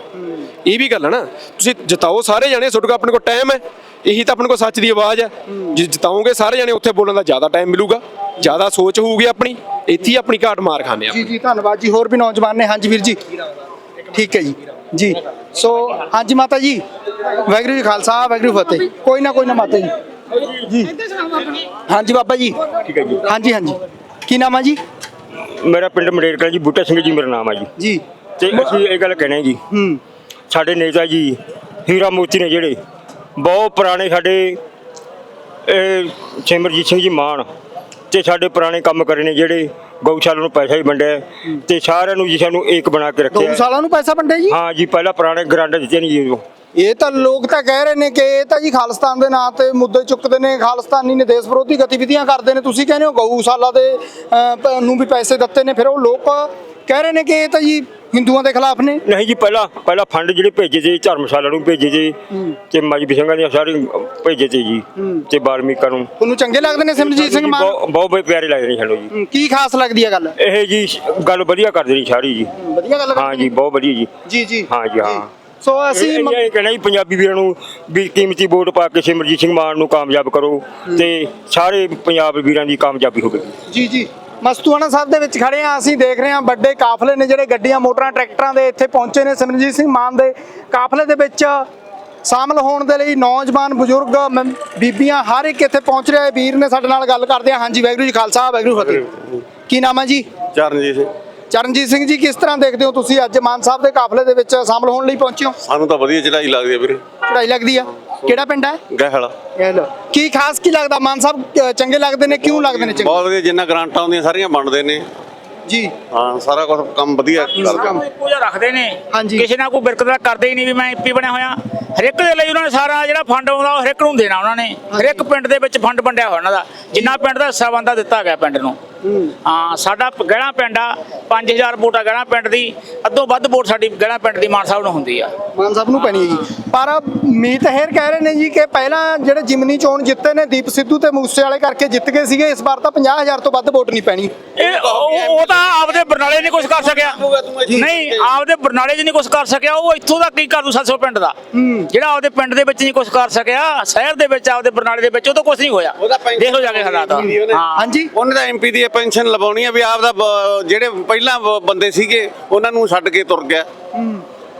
ਇਹ ਵੀ ਗੱਲ ਹੈ ਨਾ। ਤੁਸੀਂ ਜਿਤਾਓ ਸਾਰੇ ਜਾਣੇ, ਤੁਹਾਡੇ ਕੋਲ ਆਪਣੇ ਕੋਲ ਟਾਈਮ ਹੈ। ਇਹੀ ਤਾਂ ਆਪਣੇ ਕੋਲ ਸੱਚ ਦੀ ਆਵਾਜ਼ ਹੈ। ਜੇ ਜਿਤਾਓਗੇ ਸਾਰੇ ਜਾਣੇ ਉੱਥੇ ਬੋਲਣ ਦਾ ਜ਼ਿਆਦਾ ਟਾਈਮ ਮਿਲੂਗਾ। ਜ਼ਿਆਦਾ ਸੋਚ ਹੋਊਗੀ ਆਪਣੀ। ਇੱਥੇ ਹੀ ਆਪਣੀ ਘਾਟ ਮਾਰ ਖਾਂਦੇ ਆ। ਜੀ ਜੀ ਧੰਨਵਾਦ ਜੀ। ਹੋਰ ਵੀ ਨੌਜਵਾਨ ਨੇ। ਹਾਂਜੀ ਵੀਰ ਜੀ। ਠੀਕ ਹੈ ਜੀ। ਜੀ। ਸੋ ਹਾਂਜੀ ਮਾਤਾ ਜੀ। ਵਾਹਿਗੁਰੂ ਜੀ ਖਾਲਸਾ ਵਾਹਿਗੁਰੂ ਫਤਿਹ। ਕੋਈ ਨਾ ਕੋਈ ਨਾ ਮਾਤਾ ਜੀ। ਜੀ। ਹਾਂਜੀ ਬਾਬਾ ਜੀ। ਠੀਕ ਹੈ ਜੀ। ਹਾਂਜੀ ਹਾਂਜੀ। ਕੀ ਨਾਮ ਆ ਜੀ? ਮੇਰਾ ਪਿੰਡ ਮਡੇਰਕਾ ਜੀ ਬੂਟਾ ਸਿੰਘ ਜੀ ਮੇਰਾ ਨਾਮ ਆ ਜੀ। ਜੀ। ਤੇ ਅਸੀਂ ਇਹ ਗੱਲ ਕਹਿਣਾ ਜੀ। ਹੂੰ। ਸਾਡੇ ਨੇਤਾ ਜੀ ਹੀਰਾ ਮੋਤੀ ਨੇ ਜਿਹੜੇ ਬਹੁਤ ਪੁਰਾਣੇ ਸਾਡੇ ਇਹ ਸਿਮਰਜੀਤ ਸਿੰਘ ਜੀ ਮਾਨ ਤੇ ਸਾਡੇ ਪੁਰਾਣੇ ਕੰਮ ਕਰੇ ਨੇ ਜਿਹੜੇ ਗਊਸ਼ਾਲਾ ਨੂੰ ਪੈਸਾ ਹੀ ਵੰਡਿਆ ਤੇ ਸਾਰਿਆਂ ਨੂੰ ਜੀ ਸਾਨੂੰ ਏਕ ਬਣਾ ਕੇ ਰੱਖਿਆ ਗਊਸ਼ਾਲਾ ਨੂੰ ਪੈਸਾ ਵੰਡੇ ਜੀ? ਹਾਂ ਜੀ ਪਹਿਲਾਂ ਪੁਰਾਣੇ ਗ੍ਰਾਂਟ ਦਿੱਤੇ ਨਹੀਂ ਜੀ ਉਹ। ਇਹ ਤਾਂ ਲੋਕ ਤਾਂ ਕਹਿ ਰਹੇ ਨੇ ਕਿ ਇਹ ਤਾਂ ਜੀ ਖਾਲਿਸਤਾਨ ਦੇ ਨਾਂ ਤੇ ਮੁੱਦੇ ਚੁੱਕਦੇ ਨੇ ਖਾਲਿਸਤਾਨੀ ਨੇ ਦੇਸ਼ ਵਿਰੋਧੀ ਗਤੀਵਿਧੀਆਂ ਕਰਦੇ ਨੇ। ਤੁਸੀਂ ਕਹਿੰਦੇ ਹੋ ਗਊਸ਼ਾਲਾ ਦੇ ਨੂੰ ਵੀ ਪੈਸੇ ਦਿੱਤੇ ਨੇ ਫਿਰ ਉਹ ਲੋਕ ਕਹਿ ਰਹੇ ਨੇ ਕਿ ਇਹ ਤਾਂ ਜੀ ਹਿੰਦੂਆਂ ਦੇ ਖਿਲਾਫ ਨੇ? ਨਹੀਂ ਜੀ ਪਹਿਲਾਂ ਪਹਿਲਾਂ ਫੰਡ ਜਿਹੜੇ ਭੇਜੇ ਸੀ ਧਰਮਸ਼ਾਲਾ ਨੂੰ ਭੇਜੇ ਸੀ ਤੇ ਮਜਬੀ ਸਿੰਘਾਂ ਦੀਆਂ ਸਾਰੇ ਭੇਜੇ ਸੀ ਜੀ ਤੇ ਬਾਲਮੀਕਾਂ ਨੂੰ। ਤੁਹਾਨੂੰ ਚੰਗੇ ਲੱਗਦੇ ਨੇ ਸਿਮਰਜੀਤ ਸਿੰਘ ਮਾਨ? ਬਹੁਤ ਬਹੁਤ ਪਿਆਰੇ ਲੱਗਦੇ ਨੇ ਸਾਨੂੰ ਜੀ। ਕੀ ਖਾਸ ਲੱਗਦੀ ਹੈ ਗੱਲ? ਇਹ ਜੀ ਗੱਲ ਵਧੀਆ ਕਰਦੇ ਨੇ ਸਾਰੀ ਜੀ। ਵਧੀਆ ਗੱਲ ਹਾਂ ਜੀ ਬਹੁਤ ਵਧੀਆ ਜੀ। ਜੀ ਜੀ। ਹਾਂ ਜੀ, ਹਾਂ। ਸੋ ਅਸੀਂ ਇਹ ਕਹਿਣਾ ਜੀ ਪੰਜਾਬੀ ਵੀਰਾਂ ਨੂੰ ਵੀ ਕੀਮਤੀ ਵੋਟ ਪਾ ਕੇ ਸਿਮਰਜੀਤ ਸਿੰਘ ਮਾਨ ਨੂੰ ਕਾਮਯਾਬ ਕਰੋ ਤੇ ਸਾਰੇ ਪੰਜਾਬ ਵੀਰਾਂ ਦੀ ਕਾਮਯਾਬੀ ਹੋਵੇ। ਜੀ ਜੀ। ਮਸਤੂਆਣਾ ਸਾਹਿਬ ਦੇ ਵਿੱਚ ਖੜੇ ਆ ਅਸੀਂ ਦੇਖ ਰਹੇ ਹਾਂ ਵੱਡੇ ਕਾਫਲੇ ਨੇ ਜਿਹੜੇ ਗੱਡੀਆਂ ਮੋਟਰਾਂ ਟਰੈਕਟਰਾਂ ਦੇ ਇੱਥੇ ਪਹੁੰਚੇ ਨੇ। ਸਿਮਰਜੀਤ ਸਿੰਘ ਮਾਨ ਦੇ ਕਾਫਲੇ ਦੇ ਵਿੱਚ ਸ਼ਾਮਲ ਹੋਣ ਦੇ ਲਈ ਨੌਜਵਾਨ ਬਜ਼ੁਰਗ ਬੀਬੀਆਂ ਹਰ ਇੱਕ ਇੱਥੇ ਪਹੁੰਚ ਰਿਹਾ ਹੈ ਵੀਰ ਨੇ ਸਾਡੇ ਨਾਲ ਗੱਲ ਕਰਦੇ ਆ। ਹਾਂਜੀ ਵਾਹਿਗੁਰੂ ਜੀ ਖਾਲਸਾ ਵਾਹਿਗੁਰੂ ਫਤਿਹ। ਕੀ ਨਾਮ ਹੈ ਜੀ? ਚਰਨਜੀਤ ਸਿੰਘ। ਚਰਨਜੀਤ ਸਿੰਘ ਜੀ ਕਿਸ ਤਰ੍ਹਾਂ ਦੇਖਦੇ ਹੋ ਤੁਸੀਂ ਅੱਜ ਮਾਨ ਸਾਹਿਬ ਦੇ ਕਾਫਲੇ ਦੇ ਵਿੱਚ ਸ਼ਾਮਲ ਹੋਣ ਲਈ ਪਹੁੰਚੇ ਹੋ? ਸਾਨੂੰ ਤਾਂ ਵਧੀਆ ਚੜਾਈ ਲੱਗਦੀ ਹੈ ਵੀਰੇ। ਚੜਾਈ ਲੱਗਦੀ ਆ। ਕਿਹੜਾ ਪਿੰਡ ਹੈ? ਗਹਿਲ। ਇਹ ਲਓ ਕੀ ਖਾਸ ਕੀ ਲੱਗਦਾ? ਮਾਨ ਸਾਹਿਬ ਚੰਗੇ ਲੱਗਦੇ ਨੇ ਕਿਉਂ ਲੱਗਦੇ ਨੇ ਚੰਗੇ? ਬਹੁਤ ਵਧੀਆ ਜਿੰਨਾ ਗ੍ਰਾਂਟਾਂ ਆਉਂਦੀਆਂ ਸਾਰੀਆਂ ਬਣਦੇ ਨੇ। ਜੀ। ਹਾਂ ਸਾਰਾ ਕੁਝ ਕੰਮ ਵਧੀਆ ਕਰਦੇ ਕੰਮ। ਪੂਜਾ ਰੱਖਦੇ ਨੇ। ਹਾਂਜੀ। ਕਿਸੇ ਨਾਲ ਕੋਈ ਬਿਰਕਤ ਕਰਦੇ ਹੀ ਨਹੀਂ ਵੀ ਮੈਂ ਐਮਪੀ ਬਣਿਆ ਹੋਇਆ। ਹਰ ਇੱਕ ਦੇ ਲਈ ਉਹਨਾਂ ਨੇ ਸਾਰਾ ਜਿਹੜਾ ਫੰਡ ਆਉਂਦਾ ਉਹ ਹਰ ਇੱਕ ਨੂੰ ਦੇਣਾ ਉਹਨਾਂ ਨੇ। ਹਰ ਇੱਕ ਪਿੰਡ ਦੇ ਵਿੱਚ ਫੰਡ ਵੰਡਿਆ ਹੋਇਆ ਉਹਨਾਂ ਦਾ। ਜਿੰਨਾ ਪਿੰਡ ਦਾ ਹਿੱਸਾ ਬੰਦਾ ਦਿੱਤਾ ਗਿਆ ਪਿੰਡ ਨੂੰ। ਹਾਂ ਸਾਡਾ ਗਹਿਣਾ ਪਿੰਡ ਆ 5000 ਵੋਟ ਆ ਗਹਿਣਾ ਪਿੰਡ ਦੀ ਅੱਧੋ ਵੱਧ ਵੋਟ ਸਾਡੀ ਗਹਿਣਾ ਪਿੰਡ ਦੀ ਮਾਨ ਸਾਹਿਬ ਨੂੰ ਹੁੰਦੀ ਆ। ਮਾਨ ਸਾਹਿਬ ਨੂੰ ਪੈਣੀ ਹੈ ਜੀ। ਪਰ ਮੀਤ ਹੇਰ ਕਹਿ ਰਹੇ ਨੇ ਜੀ ਕਿ ਪਹਿਲਾਂ ਜਿਹੜੇ ਜਿਮਨੀ ਚੋਣ ਜਿੱਤੇ ਨੇ ਦੀਪ ਸਿੱਧੂ ਤੇ ਮੂਸੇ ਵਾਲੇ ਕਰਕੇ ਜਿੱਤ ਗਏ ਸੀਗੇ ਇਸ ਵਾਰ ਤਾਂ 50000 ਤੋਂ ਵੱਧ ਵੋਟ ਨਹੀਂ ਪੈਣੀ। ਇਹ ਉਹ ਤਾਂ ਆਪਦੇ ਬਰਨਾਲੇ ਨਹੀਂ ਕੁਝ ਕਰ ਸਕਿਆ। ਨਹੀਂ ਆਪਦੇ ਬਰਨਾਲੇ 'ਚ ਨਹੀਂ ਕੁਝ ਕਰ ਸਕਿਆ ਉਹ ਇੱਥੋਂ ਦਾ ਕੀ ਕਰ ਦੂ 700 ਪਿੰਡ ਦਾ? ਜਿਹੜਾ ਆਪਦੇ ਪਿੰਡ ਦੇ ਵਿੱਚ ਨਹੀਂ ਕੁਝ ਕਰ ਸਕਿਆ ਸ਼ਹਿਰ ਦੇ ਵਿੱਚ ਆਪਦੇ ਬਰਨਾਲੇ ਦੇ ਵਿੱਚ ਉਹ ਤਾਂ ਕੁਝ ਨਹੀਂ ਹੋਇਆ। ਦੇਖ ਲਓ ਜਾ ਕੇ ਹਾਲਾਤ। ਹਾਂ। ਹਾਂਜੀ ਉਹਨੇ ਤਾਂ ਐਮਪੀ ਦੀ ਪੈਨਸ਼ਨ ਲਵਾਉਣੀ ਆ ਵੀ ਆਪਦਾ ਬ- ਜਿਹੜੇ ਪਹਿਲਾਂ ਬ- ਬੰਦੇ ਸੀਗੇ ਉਹਨਾਂ ਨੂੰ ਛੱਡ ਕੇ ਤੁਰ ਗਿਆ।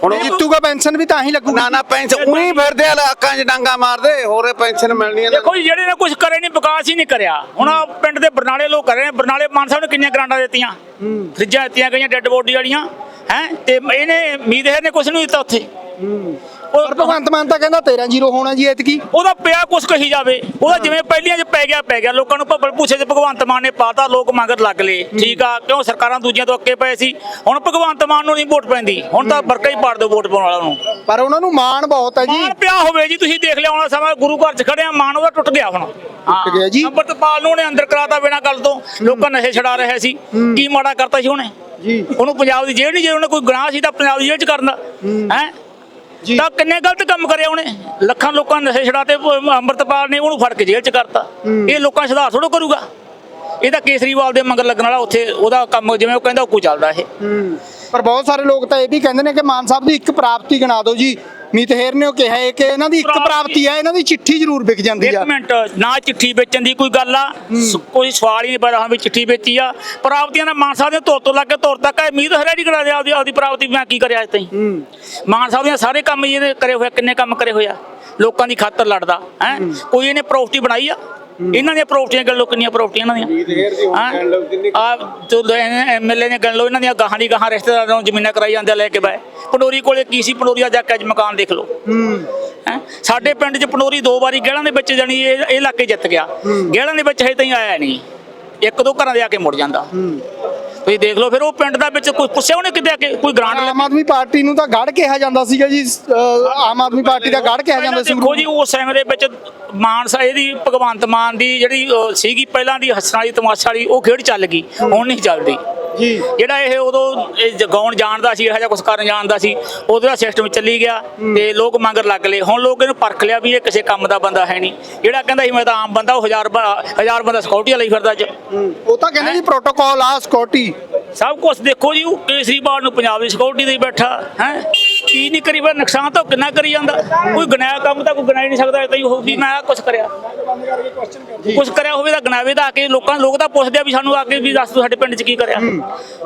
ਹੁਣ ਉਹ ਜਿੱਤੂਗਾ ਪੈਨਸ਼ਨ ਵੀ ਤਾਂ ਹੀ ਲੱਗੂਗਾ। ਨਾ ਨਾ ਪੈਨਸ਼ਨ ਉਹੀ ਫਿਰਦੇ ਆ ਅੱਖਾਂ 'ਚ ਡਾਂਗਾ ਮਾਰਦੇ ਹੋਰੇ ਪੈਨਸ਼ਨ ਮਿਲਣੀ ਆ। ਦੇਖੋ ਜੀ ਜਿਹੜੇ ਨੇ ਕੁਝ ਕਰੇ ਨਹੀਂ ਵਿਕਾਸ ਹੀ ਨਹੀਂ ਕਰਿਆ। ਹੁਣ ਆਹ ਪਿੰਡ ਦੇ ਬਰਨਾਲੇ ਲੋਕ ਕਰ ਰਹੇ ਨੇ। ਬਰਨਾਲੇ ਮਾਨ ਸਾਹਿਬ ਨੇ ਕਿੰਨੀਆਂ ਗ੍ਰਾਂਟਾਂ ਦਿੱਤੀਆਂ? ਫਰਿੱਜਾਂ ਦਿੱਤੀਆਂ ਗਈਆਂ ਡੈੱਡ ਬੋਡੀ ਵਾਲੀਆਂ ਹੈ? ਤੇ ਇਹਨੇ ਮੀਦਹਰ ਨੇ ਕੁਝ ਨਹੀਂ ਦਿੱਤਾ ਉੱਥੇ। ਪਰ ਭਗਵੰਤ ਮਾਨ ਤਾਂ ਕਹਿੰਦਾ 13 ਜ਼ੀਰੋ ਹੋਣਾ ਜੀ ਐਤਕੀ। ਉਹਦਾ ਪਿਆ ਕੁਛ ਕਹੀ ਜਾਵੇ। ਉਹਦਾ ਜਿਵੇਂ ਪਹਿਲੀਆਂ 'ਚ ਪੈ ਗਿਆ ਪੈ ਗਿਆ। ਲੋਕਾਂ ਨੂੰ ਭੱਬਲ ਭੂਸੇ 'ਚ ਭਗਵੰਤ ਮਾਨ ਨੇ ਪਾਤਾ ਲੋਕ ਮੰਗਰ ਲੱਗ ਲਏ ਠੀਕ ਆ ਕਿਉਂ? ਸਰਕਾਰਾਂ ਦੂਜੀਆਂ ਤੋਂ ਅੱਕੇ ਪਏ ਸੀ। ਹੁਣ ਭਗਵੰਤ ਮਾਨ ਨੂੰ ਨਹੀਂ ਵੋਟ ਪੈਂਦੀ। ਹੁਣ ਤਾਂ ਵਰਕਾ ਹੀ ਪਾੜ ਦਿਓ ਵੋਟ ਪਾਉਣ ਵਾਲਾ ਨੂੰ। ਪਰ ਉਹਨਾਂ ਨੂੰ ਮਾਣ ਬਹੁਤ ਹੈ ਜੀ। ਮਾਨ ਪਿਆ ਹੋਵੇ ਜੀ। ਤੁਸੀਂ ਦੇਖ ਲਿਆ ਹੋਣਾ ਸਮਾਂ ਗੁਰੂ ਘਰ 'ਚ ਖੜੇ ਆ ਮਾਨ ਉਹਦਾ ਟੁੱਟ ਗਿਆ ਹੁਣ। ਟੁੱਟ ਗਿਆ ਜੀ। ਅੰਮ੍ਰਿਤਪਾਲ ਨੂੰ ਉਹਨੇ ਅੰਦਰ ਕਰਾਤਾ ਬਿਨਾਂ ਗੱਲ ਤੋਂ। ਲੋਕਾਂ ਨਸ਼ੇ ਛਡਾ ਰਹੇ ਸੀ। ਕੀ ਮਾੜਾ ਕਰਤਾ ਸੀ ਉਹਨੇ? ਜੀ। ਉਹਨੂੰ ਪੰਜਾਬ ਦੀ ਜੇਲ੍ਹ ਨਹੀਂ ਜੇ ਉਹਨੇ ਕੋਈ ਗੁਨਾਹ ਸੀ ਤਾਂ ਪੰਜਾਬ ਦੀ ਜੇਲ੍ਹ 'ਚ ਕਰਨਾ ਹੈ। ਤਾਂ ਕਿੰਨੇ ਗਲਤ ਕੰਮ ਕਰਿਆ ਉਹਨੇ? ਲੱਖਾਂ ਲੋਕਾਂ ਨੂੰ ਨਸ਼ੇ ਛਡਾਤੇ ਅੰਮ੍ਰਿਤਪਾਲ ਨੇ ਉਹਨੂੰ ਫੜ ਕੇ ਜੇਲ੍ਹ 'ਚ ਕਰਤਾ। ਇਹ ਲੋਕਾਂ ਸੁਧਾਰ ਥੋੜੋ ਕਰੂਗਾ। ਇਹ ਤਾਂ ਕੇਸਰੀਵਾਲ ਦੇ ਮੰਗਰ ਲੱਗਣ ਵਾਲਾ ਉੱਥੇ ਉਹਦਾ ਕੰਮ ਜਿਵੇਂ ਉਹ ਕਹਿੰਦਾ ਉਹ ਕੋ ਚੱਲਦਾ ਇਹ। ਪਰ ਬਹੁਤ ਸਾਰੇ ਲੋਕ ਤਾਂ ਇਹ ਵੀ ਕਹਿੰਦੇ ਨੇ ਕਿ ਮਾਨ ਸਾਹਿਬ ਦੀ ਇੱਕ ਪ੍ਰਾਪਤੀ ਗਿਣਾ ਦਿਓ ਜੀ। ਮੀਤ ਹੇਰ ਨੇ ਉਹ ਕਿਹਾ ਹੈ ਕਿ ਇਹਨਾਂ ਦੀ ਇੱਕ ਪ੍ਰਾਪਤੀ- ਪ੍ਰਾਪਤੀ ਹੈ ਇਹਨਾਂ ਦੀ ਚਿੱਠੀ ਜ਼ਰੂਰ ਵਿਕ ਜਾਂਦੀ ਆ। ਇੱਕ ਮਿੰਟ ਨਾ ਚਿੱਠੀ ਵੇਚਣ ਦੀ ਕੋਈ ਗੱਲ ਆ। ਸ- ਕੋਈ ਸਵਾਲ ਹੀ ਨਹੀਂ ਪੈਦਾ ਹਾਂ ਵੀ ਚਿੱਠੀ ਵੇਚੀ ਆ। ਪ੍ਰਾਪਤੀਆਂ ਦਾ ਮਾਨ ਸਾਹਿਬ ਦੇ ਧੁਰ ਤੋਂ ਲੱਗ ਕੇ ਧੁਰ ਤੱਕ ਉਮੀਦ ਹਰਿਆ ਨਹੀਂ ਕਰਾ ਦੇ ਆਪਦੀ ਆਪਦੀ ਪ੍ਰਾਪਤੀ ਮੈਂ ਕੀ ਕਰਿਆ ਅੱਜ ਤਾਈਂ? ਮਾਨ ਸਾਹਿਬ ਦੇ ਸਾਰੇ ਕੰਮ ਹੀ ਇਹਨੇ ਕਰੇ ਹੋਏ ਆ, ਕਿੰਨੇ ਕੰਮ ਕਰੇ ਹੋਏ ਆ? ਲੋਕਾਂ ਦੀ ਖਾਤਰ ਲੜਦਾ ਹੈ? ਕੋਈ ਇਹਨੇ ਪ੍ਰਾਪਰਟੀ ਬਣਾਈ ਆ? ਇਹਨਾਂ ਦੀਆਂ ਪ੍ਰਾਪਰਟੀਆਂ ਗਣ ਕਿੰਨੀਆਂ ਪ੍ਰਾਪਰਟੀਆਂ ਇਹਨਾਂ ਦੀਆਂ? ਆ ਜੋ ਐਮਐਲਏ ਨੇ ਗਣ ਇਹਨਾਂ ਦੀਆਂ ਗਾਹਾਂ ਦੀ ਗਾਹਾਂ ਰਿਸ਼ਤੇਦਾਰਾਂ ਨੂੰ ਜ਼ਮੀਨਾਂ ਕਰਾਈ ਜਾਂਦੇ ਲੈ ਕੇ ਬੈ ਪੰਡੋਰੀ ਕੋਲੇ ਕੀ ਸੀ? ਪੰਡੋਰੀਆ ਜਾ ਕੇ ਅੱਜ ਮਕਾਨ ਦੇਖ ਲਓ। ਹੈਂ। ਸਾਡੇ ਪਿੰਡ 'ਚ ਪੰਡੋਰੀ ਦੋ ਵਾਰੀ ਗਹਿਲਾਂ ਦੇ ਵਿੱਚ ਜਾਣੀ ਇਹ ਇਹ ਇਲਾਕੇ ਜਿੱਤ ਗਿਆ। ਗਹਿਲਾਂ ਦੇ ਵਿੱਚ ਹਜੇ ਤਾਈਂ ਆਇਆ ਨਹੀਂ। ਇੱਕ ਦੋ ਘਰਾਂ ਦੇ ਆ ਕੇ ਮੁੜ ਜਾਂਦਾ। ਤੁਸੀਂ ਦੇਖ ਲਓ ਫਿਰ ਉਹ ਪਿੰਡ ਦਾ ਵਿੱਚ ਕੋਈ ਪੁੱਛਿਆ ਉਹਨੇ ਕਿਤੇ ਕੇ ਕੋਈ ਗ੍ਰਾਂਟ ਆਮ ਆਦਮੀ ਪਾਰਟੀ ਨੂੰ ਤਾਂ ਗੜ ਕਿਹਾ ਜਾਂਦਾ ਸੀਗਾ ਜੀ ਅਹ ਆਮ ਆਦਮੀ ਪਾਰਟੀ ਦਾ ਗੜ ਕਿਹਾ ਜਾਂਦਾ ਸੀ। ਦੇਖੋ ਜੀ ਉਸ ਸਮੇਂ ਦੇ ਵਿੱਚ ਮਾਨ ਸਾਹਿਬ ਦੀ ਭਗਵੰਤ ਮਾਨ ਦੀ ਜਿਹੜੀ ਅਹ, ਸੀਗੀ ਪਹਿਲਾਂ ਦੀ ਹੱਸਣ ਵਾਲੀ ਤਮਾਸ਼ਾ ਵਾਲੀ ਉਹ ਖੇਡ ਚੱਲ ਗਈ ਹੁਣ ਨਹੀਂ ਚੱਲਦੀ। ਜਿਹੜਾ ਇਹ ਉਦੋਂ ਇਹ ਜਗਾਉਣ ਜਾਣਦਾ ਸੀ ਇਹੋ ਜਿਹਾ ਕੁਝ ਕਰਨ ਜਾਣਦਾ ਸੀ ਉਹਦਾ ਸਿਸਟਮ ਚੱਲੀ ਗਿਆ ਤੇ ਲੋਕ ਮੰਗਰ ਲੱਗ ਲਏ। ਹੁਣ ਲੋਕ ਇਹਨੂੰ ਪਰਖ ਲਿਆ ਵੀ ਇਹ ਕਿਸੇ ਕੰਮ ਦਾ ਬੰਦਾ ਹੈ ਨਹੀਂ। ਜਿਹੜਾ ਕਹਿੰਦਾ ਸੀ ਮੈਂ ਤਾਂ ਆਮ ਬੰਦਾ ਉਹ ਹਜ਼ਾਰ ਹਜ਼ਾਰ ਬੰਦਾ ਸਿਕਿਉਰਟੀ ਲਈ ਫਿਰਦਾ ਅੱਜ। ਉਹ ਤਾਂ ਕਹਿੰਦੇ ਜੀ ਪ੍ਰੋਟੋਕਾਲ ਆ ਸਿਕਿਉਰਿਟੀ ਸਭ ਕੁਝ ਦੇਖੋ ਜੀ ਉਹ ਕੇਸਰੀਵਾਲ ਨੂੰ ਪੰਜਾਬ ਦੀ ਸਿਕਿਉਰਟੀ ਦੇ ਬੈਠਾ ਹੈ? ਕੀ ਨਹੀਂ ਕਰੀ ਬਾ ਨੁਕਸਾਨ ਤਾਂ ਕਿੰਨਾ ਕਰੀ ਜਾਂਦਾ। ਕੋਈ ਗਨਾਇਆ ਕੰਮ ਤਾਂ ਕੋਈ ਗਨਾ ਹੀ ਨਹੀਂ ਸਕਦਾ ਤਾਂ ਉਹ ਵੀ ਮੈਂ ਕੁਝ ਕਰਿਆ। ਕੁਝ ਕਰਿਆ ਹੋਵੇ ਤਾਂ ਗਨਾਵੇ ਤਾਂ ਆ ਕੇ ਲੋਕਾਂ ਲੋਕ ਤਾਂ ਪੁੱਛਦੇ ਆ ਵੀ ਸਾਨੂੰ ਆ ਕੇ ਵੀ ਦੱਸ ਤੂੰ ਸਾਡੇ ਪਿੰਡ 'ਚ ਕੀ ਕਰਿਆ।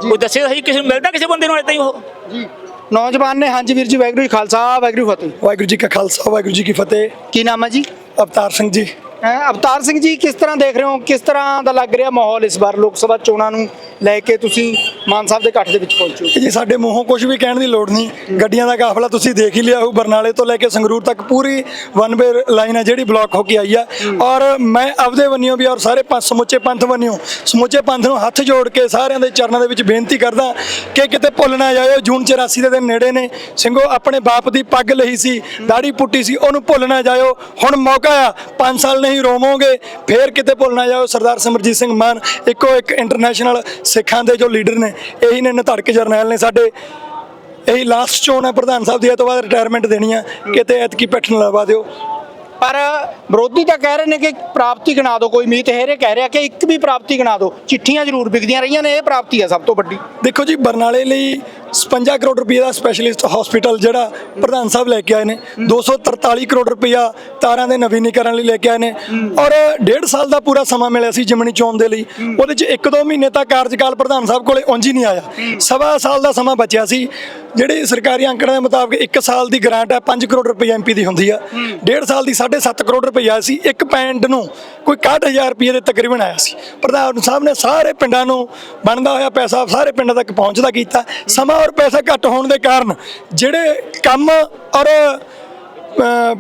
ਕੋਈ ਦੱਸੇ ਸਹੀ ਕਿਸੇ ਨੂੰ ਮਿਲਦਾ ਕਿਸੇ ਬੰਦੇ ਨੂੰ ਅਜੇ ਤਾਈਂ ਉਹ। ਜੀ। ਨੌਜਵਾਨ ਨੇ ਹਾਂਜੀ ਵੀਰ ਜੀ ਵਾਹਿਗੁਰੂ ਜੀ ਖਾਲਸਾ ਵਾਹਿਗੁਰੂ ਫਤਿਹ। ਵਾਹਿਗੁਰੂ ਜੀ ਕਾ ਖਾਲਸਾ ਵਾਹਿਗੁਰੂ ਜੀ ਕੀ ਫਤਿਹ। ਕੀ ਨਾਮ ਹੈ ਜੀ? ਅਵਤਾਰ ਸਿੰਘ ਜੀ। ਅਵਤਾਰ ਸਿੰਘ ਜੀ, ਕਿਸ ਤਰ੍ਹਾਂ ਦੇਖ ਰਹੇ ਹੋ? ਕਿਸ ਤਰ੍ਹਾਂ ਦਾ ਲੱਗ ਰਿਹਾ ਮਾਹੌਲ ਇਸ ਵਾਰ ਲੋਕ ਸਭਾ ਚੋਣਾਂ ਨੂੰ ਲੈ ਕੇ? ਤੁਸੀਂ ਮਾਨ ਸਾਹਿਬ ਦੇ ਇਕੱਠ ਦੇ ਵਿੱਚ ਪਹੁੰਚੋ ਜੀ, ਸਾਡੇ ਮੂੰਹੋਂ ਕੁਝ ਵੀ ਕਹਿਣ ਦੀ ਲੋੜ ਨਹੀਂ। ਗੱਡੀਆਂ ਦਾ ਕਾਫਲਾ ਤੁਸੀਂ ਦੇਖ ਹੀ ਲਿਆ ਹੋ ਬਰਨਾਲੇ ਤੋਂ ਲੈ ਕੇ ਸੰਗਰੂਰ ਤੱਕ ਪੂਰੀ ਵਨ ਵੇ ਲਾਈਨ ਹੈ ਜਿਹੜੀ ਬਲੌਕ ਹੋ ਕੇ ਆਈ ਆ। ਔਰ ਮੈਂ ਆਪਦੇ ਵੰਨਿਓ ਵੀ ਔਰ ਸਾਰੇ ਪੰਜ ਸਮੁੱਚੇ ਪੰਥ ਵੰਨਿਓ, ਸਮੁੱਚੇ ਪੰਥ ਨੂੰ ਹੱਥ ਜੋੜ ਕੇ ਸਾਰਿਆਂ ਦੇ ਚਰਨਾਂ ਦੇ ਵਿੱਚ ਬੇਨਤੀ ਕਰਦਾ ਕਿ ਕਿਤੇ ਭੁੱਲ ਨਾ ਜਾਇਓ। ਜੂਨ 84 ਦੇ ਦਿਨ ਨੇੜੇ ਨੇ। ਸਿੰਘੋ, ਆਪਣੇ ਬਾਪ ਦੀ ਪੱਗ ਲਈ ਸੀ ਦਾੜੀ ਪੁੱਟੀ ਸੀ, ਉਹਨੂੰ ਭੁੱਲ ਨਾ ਜਾਇਓ। ਹੁਣ ਮੌਕਾ ਆ 5 ਸਾਲ ਨੇ ਨਹੀਂ ਰੋਵੋਗੇ, ਫੇਰ ਕਿਤੇ ਭੁੱਲ ਨਾ ਜਾਇਓ ਸਰਦਾਰ ਸਿਮਰਜੀਤ ਸਿੰਘ ਮਾਨ, ਇੱਕੋ ਇੱਕ ਇੰਟਰਨੈਸ਼ਨਲ ਸਿੱਖਾਂ ਦੇ ਜੋ ਲੀਡਰ ਨੇ, ਇਹੀ ਨੇ ਨਧੜਕ ਜਰਨੈਲ ਨੇ ਸਾਡੇ, ਇਹੀ ਲਾਸਟ ਚੋਣ ਹੈ ਪ੍ਰਧਾਨ ਸਾਹਿਬ ਦੀ, ਇਹ ਤੋਂ ਬਾਅਦ ਰਿਟਾਇਰਮੈਂਟ ਦੇਣੀ ਆ ਕਿਤੇ ਐਤਕੀ ਪੈਠਣ ਲਵਾ ਦਿਓ। ਪਰ ਵਿਰੋਧੀ ਤਾਂ ਕਹਿ ਰਹੇ ਨੇ ਕਿ ਪ੍ਰਾਪਤੀ ਗਿਣਾ ਦਿਓ ਕੋਈ ਮੀਤ ਹੇਰੇ ਕਹਿ ਰਿਹਾ ਕਿ ਇੱਕ ਵੀ ਪ੍ਰਾਪਤੀ ਗਿਣਾ ਦਿਓ। ਚਿੱਠੀਆਂ ਜ਼ਰੂਰ ਵਿਕਦੀਆਂ ਰਹੀਆਂ ਨੇ ਇਹ ਪ੍ਰਾਪਤੀ ਹੈ ਸਭ ਤੋਂ ਵੱਡੀ। ਦੇਖੋ ਜੀ ਬਰਨਾਲੇ ਲਈ 55 ਕਰੋੜ ਰੁਪਏ ਦਾ ਸਪੈਸ਼ਲਿਸਟ ਹਸਪੀਟਲ ਜਿਹੜਾ ਪ੍ਰਧਾਨ ਸਾਹਿਬ ਲੈ ਕੇ ਆਏ ਨੇ। 243 ਕਰੋੜ ਰੁਪਇਆ ਤਾਰਾਂ ਦੇ ਨਵੀਨੀਕਰਨ ਲਈ ਲੈ ਕੇ ਆਏ ਨੇ। ਔਰ ਡੇਢ ਸਾਲ ਦਾ ਪੂਰਾ ਸਮਾਂ ਮਿਲਿਆ ਸੀ ਜਿਮਣੀ ਚੋਣ ਦੇ ਲਈ। ਉਹਦੇ ਚ 1-2 ਮਹੀਨੇ ਤੱਕ ਕਾਰਜਕਾਲ ਪ੍ਰਧਾਨ ਸਾਹਿਬ ਕੋਲੇ ਉਂਝ ਹੀ ਨਹੀਂ ਆਇਆ। ਸਵਾ ਸਾਲ ਦਾ ਸਮਾਂ ਬਚਿਆ ਸੀ। ਜਿਹੜੇ ਸਰਕਾਰੀ ਅੰਕੜਿਆਂ ਦੇ ਮੁਤਾਬਕ 1 ਸਾਲ ਦੀ ਗ੍ਰਾਂਟ ਹੈ 5 ਕਰੋੜ ਰੁਪਏ ਐਮਪੀ ਦੀ ਹੁੰਦੀ ਆ। ਡੇਢ ਸਾਲ ਦੀ 7.5 ਕਰੋੜ ਰੁਪਇਆ ਸੀ। ਇੱਕ ਪੈਂਡ ਨੂੰ ਕੋਈ 61000 ਰੁਪਏ ਦੇ ਤਕਰੀਬਨ ਆਇਆ ਸੀ। ਪ੍ਰਧਾਨ ਸਾਹਿਬ ਨੇ ਸਾਰੇ ਪਿੰਡਾਂ ਨੂੰ ਬਣਦਾ ਹੋਇਆ ਪੈਸਾ ਸਾਰੇ ਪਿੰਡਾਂ ਤੱਕ ਪਹੁੰਚਦਾ ਕੀਤਾ। ਸਮਾਂ ਔਰ ਪੈਸਾ ਘੱਟ ਹੋਣ ਦੇ ਕਾਰਨ ਜਿਹੜੇ ਕੰਮ ਔਰ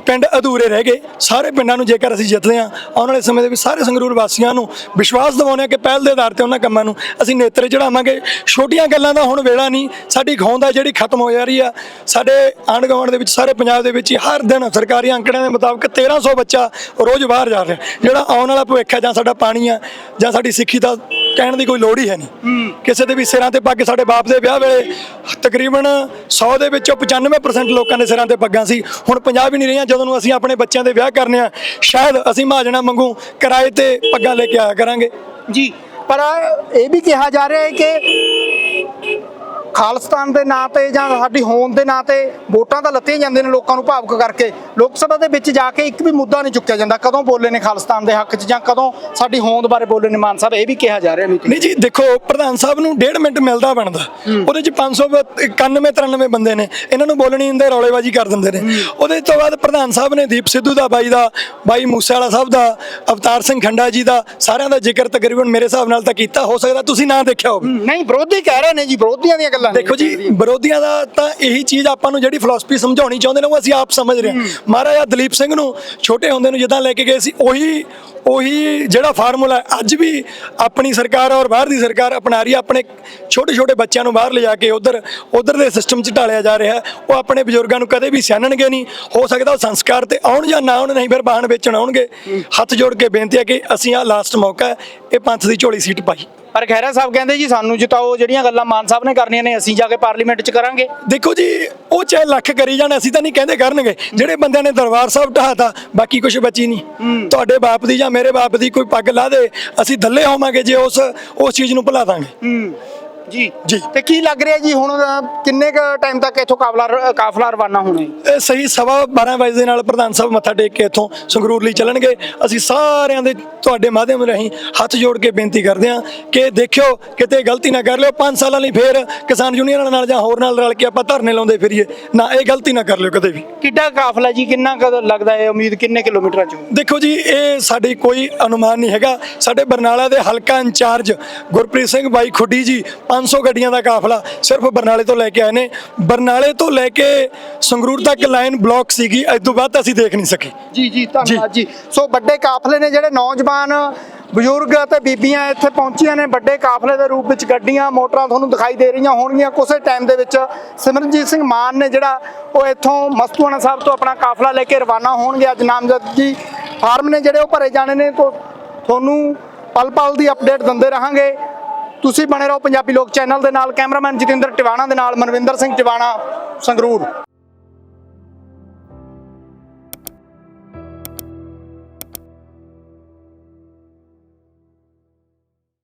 ਪਿੰਡ ਅਧੂਰੇ ਰਹਿ ਗਏ। ਸਾਰੇ ਪਿੰਡਾਂ ਨੂੰ ਜੇਕਰ ਅਸੀਂ ਜਿੱਤਦੇ ਹਾਂ, ਆਉਣ ਵਾਲੇ ਸਮੇਂ ਦੇ ਵਿੱਚ ਸਾਰੇ ਸੰਗਰੂਰ ਵਾਸੀਆਂ ਨੂੰ ਵਿਸ਼ਵਾਸ ਦਿਵਾਉਂਦੇ ਹਾਂ ਕਿ ਪਹਿਲ ਦੇ ਆਧਾਰ ਤੇ ਉਹਨਾਂ ਕੰਮਾਂ ਨੂੰ ਅਸੀਂ ਨੇਤਰੇ ਚੜਾਵਾਂਗੇ ਛੋਟੀਆਂ ਗੱਲਾਂ ਦਾ ਹੁਣ ਵੇਲਾ ਨਹੀਂ। ਸਾਡੀ ਖੌਂਦ ਆ ਜਿਹੜੀ ਖਤਮ ਹੋ ਜਾ ਰਹੀ ਆ, ਸਾਡੇ ਆਂਢ ਗੁਆਂਢ ਦੇ ਵਿੱਚ, ਸਾਰੇ ਪੰਜਾਬ ਦੇ ਵਿੱਚ ਹੀ ਹਰ ਦਿਨ ਸਰਕਾਰੀ ਅੰਕੜਿਆਂ ਦੇ ਮੁਤਾਬਕ 1300 ਬੱਚਾ ਰੋਜ਼ ਬਾਹਰ ਜਾ ਰਿਹਾ, ਜਿਹੜਾ ਆਉਣ ਵਾਲਾ ਭਵਿੱਖ ਹੈ, ਜਾਂ ਸਾਡਾ ਪਾਣੀ ਆ, ਜਾਂ ਸਾਡੀ ਸਿੱਖੀ ਦਾ ਕਹਿਣ ਦੀ ਕੋਈ ਲੋੜ ਹੀ ਹੈ ਨਹੀਂ। ਕਿਸੇ ਦੇ ਵੀ ਸਿਰਾਂ ਤੇ ਪੱਗ ਸਾਡੇ ਬਾਪ ਦੇ ਵਿਆਹ ਵੇਲੇ ਤਕਰੀਬਨ 100 ਦੇ ਵਿੱਚੋਂ 95% ਲੋਕਾਂ ਦੇ ਸਿਰਾਂ ਤੇ ਪੱਗਾਂ ਸੀ। ਹੁਣ ਪੰਜਾਬ ਹੀ ਨਹੀਂ ਰਹੀਆਂ, ਜਦੋਂ ਨੂੰ ਅਸੀਂ ਆਪਣੇ ਬੱਚਿਆਂ ਦੇ ਵਿਆਹ ਕਰਨੇ ਆ, ਸ਼ਾਇਦ ਅਸੀਂ ਮਹਾਜਣਾ ਮੰਗੂ ਕਿਰਾਏ ਤੇ ਪੱਗਾਂ ਲੈ ਕੇ ਆਇਆ ਕਰਾਂਗੇ। ਜੀ, ਪਰ ਇਹ ਵੀ ਕਿਹਾ ਜਾ ਰਿਹਾ ਹੈ ਕਿ ਖਾਲਿਸਤਾਨ ਦੇ ਨਾਂ ਤੇ ਜਾਂ ਸਾਡੀ ਹੋਂਦ ਦੇ ਨਾਂ ਤੇ ਵੋਟਾਂ ਤਾਂ ਲੱਤੀਆਂ ਜਾਂਦੇ ਨੇ ਲੋਕਾਂ ਨੂੰ ਭਾਵੁਕ ਕਰਕੇ। ਲੋਕ ਸਭਾ ਦੇ ਵਿੱਚ ਜਾ ਕੇ ਇੱਕ ਵੀ ਮੁੱਦਾ ਨਹੀਂ ਚੁੱਕਿਆ ਜਾਂਦਾ। ਕਦੋਂ ਬੋਲੇ ਨੇ ਖਾਲਿਸਤਾਨ ਦੇ ਹੱਕ 'ਚ ਜਾਂ ਕਦੋਂ ਸਾਡੀ ਹੋਂਦ ਬਾਰੇ ਬੋਲੇ ਨੇ ਮਾਨ ਸਾਹਿਬ? ਇਹ ਵੀ ਕਿਹਾ ਜਾ ਰਿਹਾ ਨਹੀਂ ਜੀ ਦੇਖੋ ਪ੍ਰਧਾਨ ਸਾਹਿਬ ਨੂੰ ਡੇਢ ਮਿੰਟ ਮਿਲਦਾ ਬਣਦਾ। ਉਹਦੇ ਚ 591 93 ਬੰਦੇ ਨੇ। ਇਹਨਾਂ ਨੂੰ ਬੋਲਣੀ ਹੁੰਦੇ ਰੌਲੇਬਾਜ਼ੀ ਕਰ ਦਿੰਦੇ ਨੇ। ਉਹਦੇ ਤੋਂ ਬਾਅਦ ਪ੍ਰਧਾਨ ਸਾਹਿਬ ਨੇ ਦੀਪ ਸਿੱਧੂ ਦਾ ਬਾਈ ਦਾ ਬਾਈ ਮੂਸੇ ਵਾਲਾ ਸਾਹਿਬ ਦਾ ਅਵਤਾਰ ਸਿੰਘ ਖੰਡਾ ਜੀ ਦਾ ਸਾਰਿਆਂ ਦਾ ਜ਼ਿਕਰ ਤਕਰੀਬਨ ਮੇਰੇ ਹਿਸਾਬ ਨਾਲ ਤਾਂ ਕੀਤਾ। ਹੋ ਸਕਦਾ ਤੁਸੀਂ ਨਾ ਦੇਖਿਆ ਹੋਵੇ। ਨਹੀਂ ਵਿਰੋਧੀ ਕਹਿ ਰਹੇ ਨੇ ਜੀ ਵਿਰੋਧੀਆਂ ਦੀਆਂ ਗੱਲਾਂ ਦੇਖੋ ਜੀ ਵਿਰੋਧੀਆਂ ਦਾ ਤਾਂ ਇਹੀ ਚੀਜ਼ ਆਪਾਂ ਨੂੰ ਜਿਹੜੀ ਫਿਲਾਸਫੀ ਸਮਝਾਉਣੀ ਚਾਹੁੰਦੇ ਨੇ ਉਹ ਅਸੀਂ ਆਪ ਸਮਝ ਰਹੇ ਹਾਂ। ਮਹਾਰਾਜਾ ਦਲੀਪ ਸਿੰਘ ਨੂੰ ਛੋਟੇ ਹੁੰਦੇ ਨੂੰ ਜਿੱਦਾਂ ਲੈ ਕੇ ਗਏ ਸੀ ਉਹੀ ਉਹੀ ਜਿਹੜਾ ਫਾਰਮੂਲਾ ਅੱਜ ਵੀ ਆਪਣੀ ਸਰਕਾਰ ਔਰ ਬਾਹਰ ਦੀ ਸਰਕਾਰ ਅਪਣਾ ਰਹੀ ਹੈ। ਆਪਣੇ ਛੋਟੇ ਛੋਟੇ ਬੱਚਿਆਂ ਨੂੰ ਬਾਹਰ ਲਿਜਾ ਕੇ ਉਧਰ ਉਧਰ ਦੇ ਸਿਸਟਮ 'ਚ ਢਾਲਿਆ ਜਾ ਰਿਹਾ ਉਹ ਆਪਣੇ ਬਜ਼ੁਰਗਾਂ ਨੂੰ ਕਦੇ ਵੀ ਸਿਆਣਨਗੇ ਨਹੀਂ। ਹੋ ਸਕਦਾ ਉਹ ਸੰਸਕਾਰ ਤੇ ਆਉਣ ਜਾਂ ਨਾ ਆਉਣ ਨਹੀਂ ਫਿਰ ਬਾਹਣ ਵੇਚਣ ਆਉਣਗੇ। ਹੱਥ ਜੋੜ ਕੇ ਬੇਨਤੀ ਹੈ ਕਿ ਅਸੀਂ ਆ ਲਾਸਟ ਮੌਕਾ ਇਹ ਪੰਥ ਦੀ ਝੋਲੀ ਸੀਟ ਪਾਈ। ਪਰ ਖਹਿਰਾ ਸਾਹਿਬ ਕਹਿੰਦੇ ਜੀ ਸਾਨੂੰ ਜਿਤਾਓ ਜਿਹੜੀਆਂ ਗੱਲਾਂ ਮਾਨ ਸਾਹਿਬ ਨੇ ਕਰਨੀਆਂ ਨੇ ਅਸੀਂ ਜਾ ਕੇ ਪਾਰਲੀਮੈਂਟ 'ਚ ਕਰਾਂਗੇ। ਦੇਖੋ ਜੀ ਉਹ ਚਾਹੇ ਲੱਖ ਕਰੀ ਜਾਣ ਅਸੀਂ ਤਾਂ ਨਹੀਂ ਕਹਿੰਦੇ ਕਰਨਗੇ। ਜਿਹੜੇ ਬੰਦਿਆਂ ਨੇ ਦਰਬਾਰ ਸਾਹਿਬ ਢਾਹਤਾ ਬਾਕੀ ਕੁਝ ਬਚੀ ਨਹੀਂ। ਤੁਹਾਡੇ ਬਾਪ ਦੀ ਜਾਂ ਮੇਰੇ ਬਾਪ ਦੀ ਕੋਈ ਪੱਗ ਲਾ ਦੇ ਅਸੀਂ ਦੱਲੇ ਹੋਵਾਂਗੇ ਜੇ ਉਸ ਉਸ ਚੀਜ਼ ਨੂੰ ਭੁਲਾ ਦਾਂਗੇ। ਜੀ। ਜੀ। ਤੇ ਕੀ ਲੱਗ ਰਿਹਾ ਜੀ ਹੁਣ ਕਿੰਨੇ ਕ ਟਾਈਮ ਤੱਕ ਇੱਥੋਂ ਕਾਫਲਾ ਕਾਫਲਾ ਰਵਾਨਾ ਹੋਣਾ ਹੈ ਇਹ ਸਹੀ ਸਵਾ 12 ਵਜੇ ਦੇ ਨਾਲ ਪ੍ਰਧਾਨ ਸਾਹਿਬ ਮੱਥਾ ਟੇਕ ਕੇ ਇੱਥੋਂ ਸੰਗਰੂਰ ਲਈ ਚੱਲਣਗੇ। ਅਸੀਂ ਸਾਰਿਆਂ ਦੇ ਤੁਹਾਡੇ ਮਾਧਿਅਮ ਰਾਹੀਂ ਹੱਥ ਜੋੜ ਕੇ ਬੇਨਤੀ ਕਰਦੇ ਹਾਂ ਕਿ ਦੇਖਿਓ ਕਿਤੇ ਗਲਤੀ ਨਾ ਕਰ ਲਿਓ। 5 ਸਾਲਾਂ ਲਈ ਫੇਰ ਕਿਸਾਨ ਯੂਨੀਅਨਾਂ ਨਾਲ ਜਾਂ ਹੋਰ ਨਾਲ ਰਲ ਕੇ ਆਪਾਂ ਧਰਨੇ ਲਾਉਂਦੇ ਫਿਰੀਏ। ਨਾ ਇਹ ਗਲਤੀ ਨਾ ਕਰ ਲਿਓ ਕਦੇ ਵੀ। ਕਿੱਡਾ ਕਾਫਲਾ ਜੀ? ਕਿੰਨਾ ਕੁ ਲੱਗਦਾ ਹੈ ਉਮੀਦ? ਕਿੰਨੇ ਕਿਲੋਮੀਟਰਾਂ ਚ? ਦੇਖੋ ਜੀ ਇਹ ਸਾਡੀ ਕੋਈ ਅਨੁਮਾਨ ਨਹੀਂ ਹੈਗਾ। ਸਾਡੇ ਬਰਨਾਲਾ ਦੇ ਹਲਕਾ ਇੰਚਾਰਜ ਗੁਰਪ੍ਰੀਤ ਸਿੰਘ ਬਾਈ ਖੁੱਡੀ ਜੀ 500 ਗੱਡੀਆਂ ਦਾ ਕਾਫਲਾ ਸਿਰਫ ਬਰਨਾਲੇ ਤੋਂ ਲੈ ਕੇ ਆਏ ਨੇ। ਬਰਨਾਲੇ ਤੋਂ ਲੈ ਕੇ ਸੰਗਰੂਰ ਤੱਕ ਲਾਈਨ ਬਲੌਕ ਸੀਗੀ ਇਸ ਤੋਂ ਬਾਅਦ ਤਾਂ ਅਸੀਂ ਦੇਖ ਨਹੀਂ ਸਕੇ। ਜੀ ਜੀ ਧੰਨਵਾਦ ਜੀ। ਸੋ ਵੱਡੇ ਕਾਫਲੇ ਨੇ ਜਿਹੜੇ ਨੌਜਵਾਨ ਬਜ਼ੁਰਗ ਅਤੇ ਬੀਬੀਆਂ ਇੱਥੇ ਪਹੁੰਚੀਆਂ ਨੇ ਵੱਡੇ ਕਾਫਲੇ ਦੇ ਰੂਪ ਵਿੱਚ ਗੱਡੀਆਂ ਮੋਟਰਾਂ ਤੁਹਾਨੂੰ ਦਿਖਾਈ ਦੇ ਰਹੀਆਂ ਹੋਣਗੀਆਂ। ਕੁਸੇ ਟਾਈਮ ਦੇ ਵਿੱਚ ਸਿਮਰਨਜੀਤ ਸਿੰਘ ਮਾਨ ਨੇ ਜਿਹੜਾ ਉਹ ਇੱਥੋਂ ਮਸਤੂਆਣਾ ਸਾਹਿਬ ਤੋਂ ਆਪਣਾ ਕਾਫਲਾ ਲੈ ਕੇ ਰਵਾਨਾ ਹੋਣਗੇ। ਅੱਜ ਨਾਮਜ਼ਦਗੀ ਫਾਰਮ ਨੇ ਜਿਹੜੇ ਉਹ ਭਰੇ ਜਾਣੇ ਨੇ। ਤੋਂ ਤੁਹਾਨੂੰ ਪਲ ਪਲ ਦੀ ਅਪਡੇਟ ਦਿੰਦੇ ਰਹਾਂਗੇ। ਤੁਸੀਂ ਬਣੇ ਰਹੋ ਪੰਜਾਬੀ ਲੋਕ ਚੈਨਲ ਦੇ ਨਾਲ, ਕੈਮਰਾਮੈਨ ਜਤਿੰਦਰ ਟਿਵਾਣਾ ਦੇ ਨਾਲ, ਮਨਵਿੰਦਰ ਸਿੰਘ ਟਿਵਾਣਾ, ਸੰਗਰੂਰ।